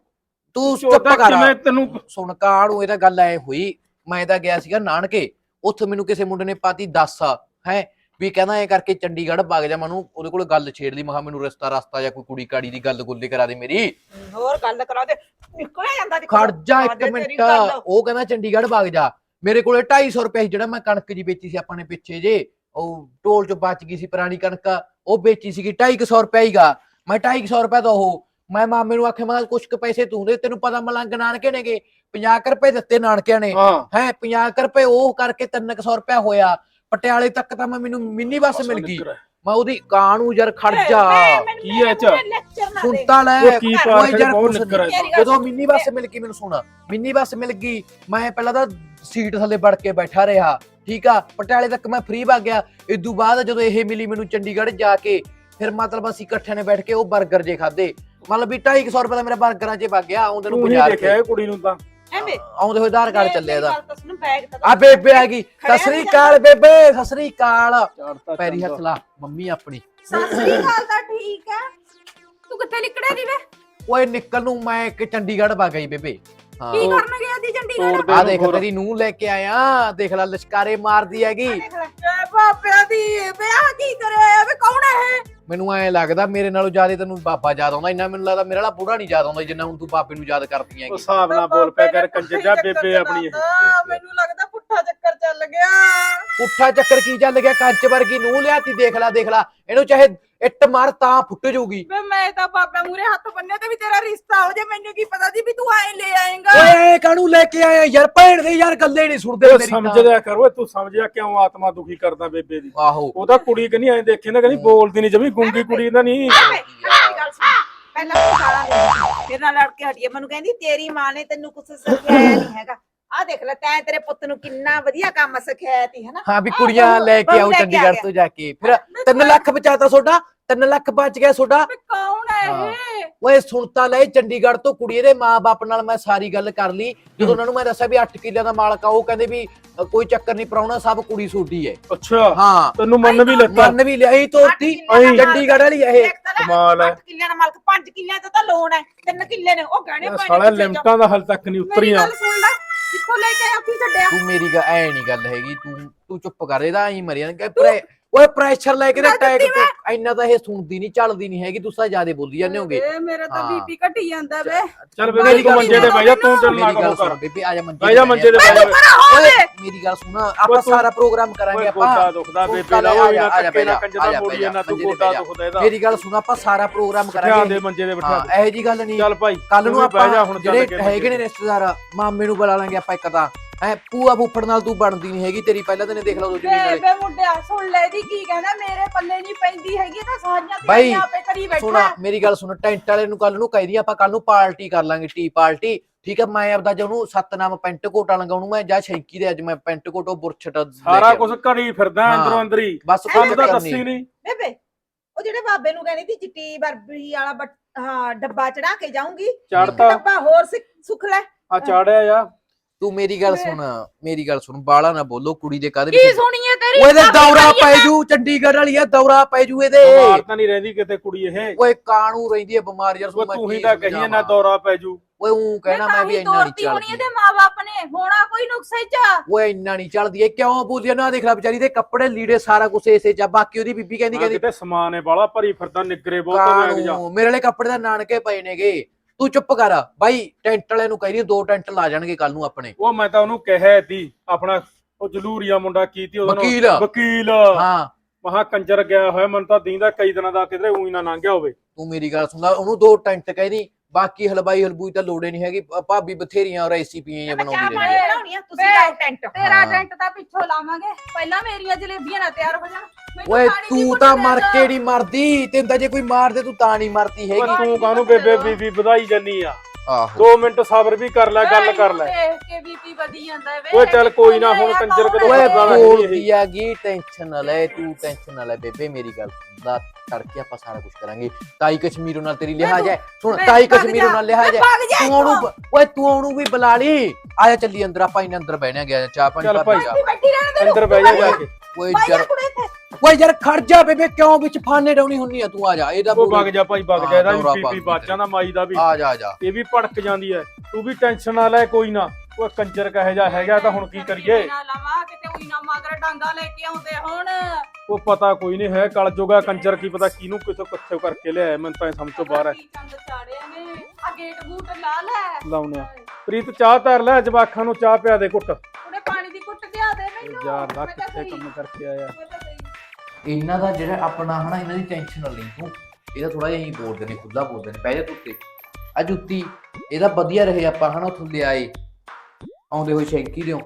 ਤੂੰ ਚੁੱਪ ਚੋਦਾ ਕਰ। ਕਿਵੇਂ ਤੈਨੂੰ ਸੁਣ ਕਾਣੂ ਇਹਦਾ ਗੱਲ ਐ ਹੋਈ? ਮੈਂ ਤਾਂ ਗਿਆ ਸੀਗਾ ਨਾਨਕੇ। ਉੱਥੇ ਮੈਨੂੰ ਕਿਸੇ ਮੁੰਡੇ ਨੇ ਪਾਤੀ 10 ਹੈ? ਵੀ ਕਹਿੰਦਾ ਐ ਕਰਕੇ ਚੰਡੀਗੜ੍ਹ ਵਗ ਜਾ ਮੈਨੂੰ ਉਹਦੇ ਕੋਲ ਗੱਲ ਛੇੜ ਲਈ ਮੈਂ ਕਿਹਾ ਮੈਨੂੰ ਰਿਸ਼ਤਾ ਰਸਤਾ ਜਾਂ ਕੋਈ ਕੁੜੀ ਕਾੜੀ ਦੀ ਗੱਲ ਗੁੱਲੇ ਕਰਾ ਦੇ ਮੇਰੀ। ਹੋਰ ਗੱਲ ਕਰਾ ਦੇ ਨਿਕਲਿਆ ਜਾਂਦਾ ਦੇਖੋ ਖੜ ਜਾ ਇੱਕ ਮਿੰਟ। ਉਹ ਕਹਿੰਦਾ ਚੰਡੀਗੜ੍ਹ ਵਗ ਜਾ। ਮੇਰੇ ਕੋਲੇ 250 ਰੁਪਏ ਸੀ ਜਿਹੜਾ ਮੈਂ ਕਣਕ ਜੀ ਵੇਚੀ ਸੀ ਆਪਾਂ ਨੇ ਪਿੱਛੇ ਜੇ। ਉਹ ਟੋਲ ਚ ਬਚ ਗਈ ਸੀ ਪੁਰਾਣੀ ਕਣਕ ਉਹ ਵੇਚੀ ਸੀਗੀ 250 ਰੁਪਏ ਹੀਗਾ। ਮੈਂ 250 ਰੁਪਏ ਦਾ ਉਹ ਮੈਂ ਮਾਮੇ ਨੂੰ ਆਖਿਆ ਮੈਂ ਕੁਛ ਕੁ ਪੈਸੇ ਤੂੰ ਦੇ ਤੈਨੂੰ ਪਤਾ ਮਲੰਗ ਨਾਨਕੇ ਨੇਗੇ। 50 ਕੁ ਰੁਪਏ ਦਿੱਤੇ ਨਾਨਕਿਆਂ ਨੇ। ਹਾਂ। ਹੈ 50 ਕੁ ਰੁਪਏ ਉਹ ਕਰਕੇ 300 ਰੁਪਏ ਹੋਇਆ। ਪਟਿਆਲੇ ਤੱਕ ਤਾਂ ਮੈਂ ਮੈਨੂੰ ਮਿੰਨੀ ਬੱਸ ਮਿਲ ਗਈ। ਮੈਂ ਉਹਦੀ ਕਾਂ ਨੂੰ ਯਾਰ ਖੜ ਜਾ। ਕੀ ਐ ਚ? ਸੁਣਤਾ ਲੈ ਉਹ ਕੀ ਓਏ ਪਾਰਕ ਯਾਰ ਬਹੁਤ ਨਿਕਰ ਹੈ ਜਦੋਂ ਮਿੰਨੀ ਬੱਸ ਮਿਲ ਗਈ ਮੈਨੂੰ ਸੁਣ। ਮਿੰਨੀ ਬੱਸ ਮਿਲ ਗਈ। ਮੈਂ ਪਹਿਲਾਂ ਤਾਂ ਸੀਟ ਥੱਲੇ ਵੜ ਕੇ ਬੈਠਾ ਰਿਹਾ। ਠੀਕ ਆ? ਪਟਿਆਲੇ ਤੱਕ ਮੈਂ ਫ੍ਰੀ ਵਗ ਗਿਆ। ਇਦੋਂ ਬਾਅਦ ਜਦੋਂ ਇਹ ਮਿਲੀ ਮੈਨੂੰ ਚੰਡੀਗੜ੍ਹ ਜਾ ਕੇ ਫਿਰ ਮਤਲਬ ਅਸੀਂ ਇਕੱਠੇ ਨੇ ਬੈਠ ਕੇ ਉਹ 버ਗਰ ਜੇ ਖਾਦੇ ਮਤਲਬ ਵੀ 250 ਰੁਪਏ ਦਾ ਮੇਰਾ 버ਗਰਾਂ 'ਚ ਵਗ ਗਿਆ ਆਉਂਦੇ ਨੂੰ ਤੂੰ ਨਹੀਂ 50 ਦੇਖਿਆ ਰੁਪਏ ਇਹ ਕੁੜੀ ਨੂੰ ਤਾਂ। ਐਵੇਂ? ਆਉਂਦੇ ਹੋਏ ਆਧਾਰ ਕਾਰਡ ਚੱਲਿਆ ਇਹਦਾ। ਤਾਂ ਆ ਬੇਬੇ ਆ ਗਈ ਸਤਿ ਸ੍ਰੀ ਨੀ ਅਕਾਲ ਬੇਬੇ ਸਤਿ ਸ੍ਰੀ ਅਕਾਲ। ਚੜਤਾ ਪੈਰੀ ਹੱਥ ਲਾ ਮੰਮੀ ਆਪਣੀ। ਸਤਿ ਸ੍ਰੀ ਅਕਾਲ ਤਾਂ ਠੀਕ ਹੈ। ਤੂੰ ਕਿੱਥੇ ਨਿਕੜਿਆ ਦੀ ਵੇ? ਓਏ ਨਿਕਲ ਨੂੰ ਮੈਂ ਇੱਕ ਚੰਡੀਗੜ੍ਹ ਵਗ ਗਈ ਬੇਬੇ। ਹਾਂ। ਕੀ ਕਰਨ ਗਿਆ ਦੀ ਚੰਡੀਗੜ੍ਹ? ਆ ਦੇਖ। ਤੇਰੀ ਨੂੰਹ ਲੈ ਕੇ ਆਇਆ ਦੇਖ ਲੈ ਲਸ਼ਕਾਰੇ ਮਾਰਦੀ ਹੈਗੀ। ਦੀ ਵਿਆਹ ਕੀ ਕਰਿਆ ਵੇ ਕੌਣ ਹੈ ਇਹ? ਮੈਨੂੰ ਐ ਲੱਗਦਾ ਮੇਰੇ ਨਾਲੋਂ ਜ਼ਿਆਦਾ ਤੈਨੂੰ ਬਾਬਾ ਯਾਦ ਆਉਂਦਾ ਇੰਨਾ ਮੈਨੂੰ ਲੱਗਦਾ ਮੇਰੇ ਵਾਲਾ ਬੁੜਾ ਨਹੀਂ ਯਾਦ ਆਉਂਦਾ ਜਿੰਨਾ ਹੁਣ ਤੂੰ ਬਾਬੇ ਨੂੰ ਯਾਦ ਕਰਦੀ ਉਹ ਹੈਗੀ। ਹਿਸਾਬ ਨਾਲ ਬੋਲ ਪਿਆ ਕਰ ਕੰਜਰ ਜਾ ਬੇਬੇ ਆਪਣੀ। ਮੈਨੂੰ ਲੱਗਦਾ ਪੁੱਠਾ ਚੱਕਰ ਚੱਲ ਗਿਆ। ਪੁੱਠਾ ਚੱਕਰ ਕੀ ਚੱਲ ਗਿਆ? ਕੱਚ ਵਰਗੀ ਨੂੰਹ ਲਿਆਤੀ ਦੇਖ ਲੈ ਦੇਖ ਲੈ। ਇਹਨੂੰ ਚਾਹੇ ਇੱਟ ਮਾਰ ਤਾਂ ਫੁੱਟ ਜਾਊਗੀ। ਵੇ ਮੈਂ ਤਾਂ ਬਾਬਾ ਮੂਰੇ ਹੱਥ ਬੰਨੇ ਤੇ ਵੀ ਤੇਰਾ ਰਿਸ਼ਤਾ ਹੋ ਜੇ ਮੈਨੂੰ ਕੀ ਪਤਾ ਸੀ ਵੀ ਤੂੰ ਐ ਲੈ ਆਏਂਗਾ। ਓਏ ਕਾਹਨੂੰ ਲੈ ਕੇ ਆਇਆ ਯਾਰ? ਭੈਣ ਦੇ ਯਾਰ ਗੱਲੇ ਨਹੀਂ ਸੁਣਦੇ ਉਹ ਮੇਰੀ ਸਮਝ। ਲਿਆ ਕਰ ਓਏ ਤੂੰ ਸਮਝਿਆ ਕਿਉਂ ਆਤਮਾ ਦੁਖੀ ਕਰਦਾ ਬੇਬੇ ਦੀ? ਆਹੋ। ਉਹਦਾ ਕੁੜੀ ਕਿ ਨਹੀਂ ਐ ਦੇਖੇ ਨਾ ਕਹਿੰਦੀ ਬੋਲਦੀ ਨਹੀਂ ਜਮੀ ਗੁੰਗੀ ਕੁੜੀ ਦਾ ਨਹੀਂ ਐਵੇਂ, ਮੇਰੀ ਗੱਲ ਸੁਣ। ਪਹਿਲਾਂ ਤੂੰ ਗਾਲਾਂ ਦੇ ਮੇਰੇ ਨਾਲ ਲੜ ਕੇ ਹਟੀ ਹੈ। ਮੈਨੂੰ ਕਹਿੰਦੀ ਤੇਰੀ ਮਾਂ ਨੇ ਤੈਨੂੰ ਕੁਛ ਸਿਖਾਇਆ ਨਹੀਂ ਹੈਗਾ। ਆ ਦੇਖ ਲੈ ਤੈਂ ਤੇਰੇ ਪੁੱਤ ਨੂੰ ਕਿੰਨਾ ਵਧੀਆ ਕੰਮ ਸਿਖਾਇਆ ਤੀ ਹਨਾ? ਹਾਂ ਵੀ ਆਹ ਕੁੜੀਆਂ ਬਹੂ- ਲੈ ਕੇ ਬਹੂ ਆਓ ਲੈ ਕੇ ਆ ਚੰਡੀਗੜ੍ਹ ਗਿਆ। ਤੋਂ ਜਾ ਕੇ। ਫਿਰ 3 ਲੱਖ ਬਚਾਤਾ ਤੁਹਾਡਾ 3 ਲੱਖ ਬਚ ਗਿਆ ਤੁਹਾਡਾ ਵੇ ਕੌਣ ਹੈ ਹਾਂ। ਇਹ? ਓਏ ਸੁਣ ਤਾਂ ਲੈ ਚੰਡੀਗੜ੍ਹ ਤੋਂ ਕੁੜੀ ਦੇ ਮਾਪੇ ਨਾਲ ਮੈਂ ਸਾਰੀ ਗੱਲ ਕਰ ਲਈ। ਜਦੋਂ ਉਹਨਾਂ ਨੂੰ ਮੈਂ ਦੱਸਿਆ ਵੀ 8 ਕਿੱਲਿਆਂ ਦਾ ਮਾਲਕ ਆ ਉਹ ਕਹਿੰਦੇ ਵੀ ਅ, ਕੋਈ ਚੱਕਰ ਨਹੀਂ ਪਰਾਉਣਾ ਸਭ ਕੁੜੀ ਸੋਡੀ ਹੈ ਅੱਛਾ ਹਾਂ। ਤੈਨੂੰ ਮੰਨ ਵੀ ਲੱਤਾ। ਮੰਨ ਵੀ ਲਿਆ ਇਹ ਤੋਰਤੀ। ਅਹੀਂ। ਚੰਡੀਗੜ੍ਹ ਵਾਲੀ ਇਹ। ਕਮਾਲ ਹੈ। 8 ਕਿੱਲਿਆਂ ਦਾ ਮਾਲਕ 5 ਕਿੱਲਿਆਂ ਦਾ ਤਾਂ ਲੋਨ ਹੈ 3 ਕਿੱਲੇ ਨੇ ਉਹ ਗਹਿਣੇ ਇਹ ਪਾਣੇ ਸਾਲਾ ਲਿਮਟਾਂ ਦਾ ਹਲ ਤੱਕ ਨਹੀਂ ਮੇਰੀ ਉਤਰੀਆਂ। ਗੱਲ ਸੁਣ ਲੈ ਕਿੱਥੋਂ ਲੈ ਕੇ ਆਇਆ ਛੱਡਿਆ? ਤੂੰ ਮੇਰੀ ਗੱਲ ਐ ਨਹੀਂ ਗੱਲ ਹੈਗੀ ਤੂੰ ਤੂੰ ਚੁੱਪ ਕਰ ਇਹਦਾ ਐਂ ਮਰੀ ਜਾਂਦਾ ਕਿ ਓਏ ਪ੍ਰੈਸ਼ਰ ਲੈ ਕੇ ਤੇ ਟੈਗ ਇੰਨਾ ਤਾਂ ਇਹ ਸੁਣਦੀ ਨਹੀਂ ਚੱਲਦੀ ਨਹੀਂ ਹੈਗੀ ਤੁਸੀਂ ਜ਼ਿਆਦਾ ਬੋਲੀ ਜਾਂਦੇ ਹੋਗੇ। ਏ ਮੇਰੇ ਤਾਂ। ਬੀਪੀ ਘਟੀ ਜਾਂਦਾ ਵੇ। ਚੱਲ ਬੇਬੇ ਤੂੰ ਮੰਜੇ ਤੇ ਬਹਿ ਜਾ ਤੂੰ ਚੱਲ ਨਾ ਕਰ। ਬੇਬੇ ਆ ਜਾ ਮੰਜੇ ਬਹਿ ਜਾ ਮੰਜੇ ਤੇ ਬਹਿ ਜਾ। ਮੇਰੀ ਗੱਲ ਸੁਣ ਆਪਾਂ ਸਾਰਾ ਪ੍ਰੋਗਰਾਮ ਕਰਾਂਗੇ ਆਪਾਂ। ਗੋਡਾ ਦੁਖਦਾ ਬੇਬੇ ਦਾ ਆ ਉਹ ਨਾ ਨਾਲ ਆ ਕੰਜਰਾ ਜਾ, ਮੋੜੀ ਨਾ ਤੂੰ ਜਾ। ਦੁਖਦਾ ਇਹਦਾ। ਮੇਰੀ ਗੱਲ ਸੁਣ ਆਪਾਂ ਸਾਰਾ ਪ੍ਰੋਗਰਾਮ ਕਰਾਂਗੇ। ਦੇ ਮੰਜੇ ਦੇ ਬਿਠਾ ਇਹੋ ਜੀ ਗੱਲ ਨਹੀਂ। ਚੱਲ ਭਾਈ ਕੱਲ ਨੂੰ ਆਪਾਂ ਜਿਹੜੇ ਹੈਗੇ ਨੇ ਰਿਸ਼ਤੇਦਾਰ ਮਾਮੇ ਨੂੰ ਬੁਲਾ ਲਾਂਗੇ ਆਪਾਂ ਇੱਕ ਤਾਂ। ਹੈ ਪੂਆ ਫੁੱਫੜ ਨਾਲ ਤੂੰ ਬਣਦੀ ਨਹੀਂ ਹੈਗੀ ਤੇਰੀ ਪਹਿਲਾਂ ਦਿਨੇ ਦੇਖ ਲਓ ਦੋ ਜ਼ਮੀਨ ਵਾਲੇ ਬੇ ਮੁੰਡਿਆ ਸੁਣ ਲੈ ਦੀ ਕੀ ਕਹਿੰਦਾ ਮੇਰੇ ਪੱਲੇ ਨਹੀਂ ਪੈਂਦੀ ਹੈਗੀ ਤਾਂ ਸਾਰੀਆਂ ਬਾਈ, ਆਪੇ ਕਰੀ ਸੁਣ ਬੈਠਾ ਮੇਰੀ ਗੱਲ ਸੁਣ ਟੈਂਟ ਵਾਲੇ ਨੂੰ ਕੱਲ ਨੂੰ ਕਹਿ ਦੀ ਆਪਾਂ ਕੱਲ ਨੂੰ ਪਾਰਟੀ ਕਰ ਲਾਂਗੇ ਟੀ ਪਾਰਟੀ। ਠੀਕ ਹੈ ਮੈਂ ਆਪਦਾ ਜਿਹਨੂੰ ਸਤਨਾਮ ਪੈਂਟ ਕੋਟਾ ਲਗਾਉਣੂ ਮੈਂ ਜਾਂ ਸ਼ੈਂਕੀ ਦੇ ਅੱਜ ਮੈਂ ਪੈਂਟ ਕੋਟ ਉਹ ਬੁਰਛਟ ਲੈ ਸਾਰਾ ਕੇ ਕੁਝ ਘਰੀ ਫਿਰਦਾ ਹਾਂ। ਅੰਦਰੋਂ ਅੰਦਰ। ਹੀ ਬਸ ਸਾਨੂੰ ਤਾਂ ਦੱਸੀ ਨਹੀਂ ਬੇਬੇ ਉਹ ਜਿਹੜੇ ਬਾਬੇ ਨੂੰ ਕਹਿੰਦੀ ਸੀ ਚਿੱਟੀ ਬਰਬਰੀ ਵਾਲਾ ਬੱਟ- ਹਾਂ ਡੱਬਾ ਚੜਾ ਕੇ ਜਾਊਂਗੀ ਇੱਕ ਚੜਤਾ ਡੱਬਾ ਹੋਰ ਸੁੱਖ ਲੈ। ਆ ਚਾੜਿਆ ਆ। ਤੂੰ ਮੇਰੀ ਗੱਲ ਸੁਣ ਮੇਰੀ ਗੱਲ ਸੁਣ ਬਾਲਾ ਨਾ ਬੋਲੋ ਕੁੜੀ ਦੇ ਕਾਦੇ ਕੀ ਸੁਣੀਏ ਤੇਰੀ? ਓਏ ਇਹਦੇ ਕਾਹਦੀ ਦੌਰਾ ਪੈ? ਜੂ ਚੰਡੀਗੜ੍ਹ ਵਾਲੀ ਆ ਦੌਰਾ ਪੈ ਜੂ ਇਹਦੇ। ਬਿਮਾਰ ਤਾਂ ਨਹੀਂ ਰਹਿੰਦੀ ਕਿਤੇ ਕੁੜੀ ਇਹ। ਓਏ ਕਾਣੂ ਰਹਿੰਦੀ ਹੈ ਬਿਮਾਰ ਯਾਰ ਮੈਂ ਤੂੰ ਹੀ ਤਾਂ ਕਹੀ ਨਾ। ਦੌਰਾ ਪੈ ਜੂ। ਓਏ ਉਹ ਕਹਿਣਾ ਮੈਂ ਵੀ ਇੰਨਾ ਨਹੀਂ ਚੱਲਦੀ। ਇਹਦੇ ਮਾਪੇ ਨੇ। ਹੋਣਾ ਕੋਈ ਨੁਕਸੇ ਚ? ਓਏ ਇੰਨਾ ਨਹੀਂ ਚੱਲਦੀ। ਏ ਕਿਉਂ ਬੋਲੀ ਨਾ ਦੇਖ ਲੈ ਵਿਚਾਰੀ ਦੇ ਕੱਪੜੇ ਲੀੜੇ ਸਾਰਾ ਕੁਝ ਇਸੇ ਚ। ਬਾਕੀ ਉਹਦੀ ਬੀਬੀ ਕਹਿੰਦੀ ਕਹਿੰਦੀ ਕਿਤੇ ਸਮਾਨ ਹੈ ਬਾਲਾ ਭਰੀ ਫਿਰਦਾ ਨਿਗਰੇ ਬਹੁਤ ਬੈਗ ਜਾ। ਮੇਰੇ ਵਾਲੇ ਕੱਪੜੇ ਦਾ ਨਾਨਕੇ ਪਏ ਨੇਗੇ। ਤੂੰ ਚੁੱਪ ਕਰ। ਬਾਈ ਟੈਂਟ ਵਾਲੇ ਨੂੰ ਕਹਿ ਦੋ ਟੈਂਟ ਲਾ ਜਾਣਗੇ ਕੱਲ ਨੂੰ ਆਪਣੇ। ਉਹ ਮੈਂ ਤਾਂ ਉਹਨੂੰ ਕਿਹਾ ਤੀ ਆਪਣਾ ਉਹ ਜਲੂਰੀਆ ਮੁੰਡਾ ਕੀਤੀ ਉਹਦਾ ਵਕੀਲ। ਵਕੀਲ। ਹਾਂ। ਮਹਾ ਕੰਜਰ ਗਿਆ ਹੋਇਆ ਮਨ ਤਾਂ ਦੀਂਦਾ ਕਈ ਦਿਨਾਂ ਦਾ ਕਿਧਰੇ ਉਹੀ ਨਾ ਲੰਘਿਆ ਹੋਵੇ। ਤੂੰ ਮੇਰੀ ਗੱਲ ਸੁਣਦਾ ਉਹਨੂੰ ਦੋ ਟੈਂਟ ਕਹਿਦੀ ਬਾਕੀ ਹਲਵਾਈ ਹਲਬੂਈ ਤਾਂ ਲੋੜੇ ਨਹੀਂ ਹੈਗੀ ਭਾਬੀ ਬਥੇਰੀਆਂ ਰੈਸੀਪੀਆਂ ਚਾਹ ਬਣਾਉਂਦੀ ਰਹਿੰਦੀ ਆ। ਬਣਾਉਣੀ ਆ ਤੁਸੀਂ ਬੇ, ਲਾਓ ਟੈਂਟ ਤੇਰਾ ਹਾਂ। ਟੈਂਟ ਤਾਂ ਪਿੱਛੋਂ ਲਾਵਾਂਗੇ। ਪਹਿਲਾਂ ਮੇਰੀਆਂ ਜਲੇਬੀਆਂ ਨਾ ਤਿਆਰ ਹੋ ਜਾਣ। ਮੈਨੂੰ ਓਏ ਪਾਣੀ ਦੀ ਤੂੰ ਘੁੱਟ ਤਾਂ ਦੇ ਮਰ ਦਿਓ। ਕੇ ਨਹੀਂ ਮਰਦੀ ਤੈਨੂੰ ਤਾਂ ਜੇ ਕੋਈ ਮਾਰ ਦੇ ਤੂੰ ਤਾਂ ਨਹੀਂ ਮਰਦੀ ਉਹ ਹੈਗੀ ਤੂੰ ਕਾਹਨੂੰ ਬੇਬੇ ਬੀਬੀ ਵਧਾਈ ਜੰਨੀ ਆ? ਆਹੋ। 2 ਮਿੰਟ ਸਬਰ ਵੀ ਕਰ ਲੈ ਗੱਲ ਕਰ ਲੈ। ਦੇਖ ਕੇ ਬੀਪੀ ਵਧੀ ਜਾਂਦਾ ਵੇ ਓਏ ਚੱਲ ਕੋਈ ਨਾ, ਹੁਣ ਕੰਜਰ ਕਦੋਂ ਓਏ ਪਤਾ ਲੱਗ ਗਈ ਇਹ। ਬੋਲਦੀ ਆਗੀ ਟੈਨਸ਼ਨ ਨਾ ਲੈ ਤੂੰ ਟੈਨਸ਼ਨ ਨਾ ਲੈ ਬੇਬੇ ਮੇਰੀ ਗੱਲ ਦਾ ਕਰਕੇ ਆਪਾਂ ਸਾਰਾ ਕੁਝ ਕਰਾਂਗੇ। ਤਾਈ ਕਸ਼ਮੀਰੋਂ ਨਾਲ ਤੇਰੀ ਲਿਹਾਜ਼ ਹੈ। ਸੁਣ ਤਾਈ ਭੱਗ ਕਸ਼ਮੀਰੋਂ ਜਾ, ਨਾਲ ਲਿਹਾਜ਼ ਹੈ। ਭੱਗ ਜਾ ਤੂੰ ਉਹਨੂੰ ਬ- ਓਏ ਤੂੰ ਉਹਨੂੰ ਵੀ ਬੁਲਾ ਲਈ। ਆ ਜਾ ਚੱਲੀ ਅੰਦਰ ਆਪਾਂ ਇਹਨਾਂ ਅੰਦਰ ਬਹਿਣਾ ਗਿਆ ਚਾਹ ਪਾਣੀ ਚੱਲ ਭਾਈ। ਜਾ ਬੈਠੀ ਰਹਿਣ ਦੇ ਅੰਦਰ ਬਹਿ ਜਾ ਜਾ ਕੇ। ਓਏ ਬਾਈ ਯਾਰ ਕੁੜੇ ਇੱਥੇ। ਓਏ ਯਾਰ ਖੜ ਜਾ ਬੇਬੇ ਕਿਉਂ ਵਿੱਚ ਫਾਨੇ ਡਾਉਣੀ ਹੁੰਨੀ ਆ? ਤੂੰ ਆ ਜਾ ਇਹਦਾ ਉਹ ਵਗ ਜਾ ਭਾਈ ਵਗ ਜਾ ਇਹਦਾ ਵੀ ਪਾ ਬੀਬੀ ਦਿੱਤੀ ਬਾਚਾਂ ਦਾ ਮਾਈ ਦਾ ਵੀ। ਆ ਜਾ ਆ ਜਾ। ਇਹ ਵੀ ਭੜਕ ਜਾਂਦੀ ਐ। ਤੂੰ ਵੀ ਟੈਨਸ਼ਨ ਨਾ ਲੈ ਕੋਈ ਨਾ। ਉਹ ਕੰਜਰ ਕਹੇ ਜਾ ਹੈਗਾ ਤਾਂ ਹੁਣ ਕੀ ਕਰੀਏ? ਨਾ ਲਵਾ ਕਿਤੇ ਉਹੀ ਨਾ ਮਗਰ ਡਾਂਗਾ ਲੈ ਕੇ ਆਉਂਦੇ ਹੁਣ। ਉਹ ਪਤਾ ਕੋਈ ਨਹੀਂ ਹੈ ਕਲ ਜੋਗਾ ਕੰਜਰ ਕੀ ਪਤਾ ਕਿਹਨੂੰ ਕਿਥੋਂ ਕਿੱਥੇ ਕਰਕੇ ਲਿਆਇਆ ਮੈਨੂੰ ਤਾਂ ਇਹ ਸਮਝ ਤੋਂ ਬਾਹਰ ਹੈ ਚੰਦ ਚਾੜਿਆ ਨੇ? ਆ ਗੇਟ ਬੂਟ ਲਾ ਲੈ। ਲਾਉਣੇ ਆ। ਪ੍ਰੀਤ ਚਾਹ ਧਰ ਲੈ ਜਵਾਖਾਂ ਨੂੰ ਚਾਹ ਪਿਆ ਦੇ ਘੁੱਟ। ਉਹਨੇ ਪਾਣੀ ਦੀ ਕੁੱਟ ਲਿਆ ਦੇ ਮੈਨੂੰ। ਯਾਰ ਲੱਖ ਕਿੱਥੇ ਕੰਮ ਕਰਕੇ ਆਇਆ। ਇਹਨਾਂ ਦਾ ਜਿਹੜਾ ਆਪਣਾ ਹਨਾ ਇਹਨਾਂ ਦੀ ਟੈਨਸ਼ਨ ਨਾ ਲਈ ਤੂੰ ਇਹਦਾ ਥੋੜਾ ਜਿਹਾ ਹੀ ਬੋਲਦੇ ਨੇ ਖੁੱਲਾ ਬੋਲਦੇ ਨੇ ਬਹਿ ਜਾ ਤੂੰ ਉੱਤੇ। ਆ ਜੁੱਤੀ ਇਹਦਾ ਵਧੀਆ ਰਹੇ ਆਪਾਂ ਹਨਾ ਉੱਥੋਂ ਲਿਆਏ। ਆਉਂਦੇ ਹੋਏ ਸ਼ੈਂਕੀ ਦਿਓ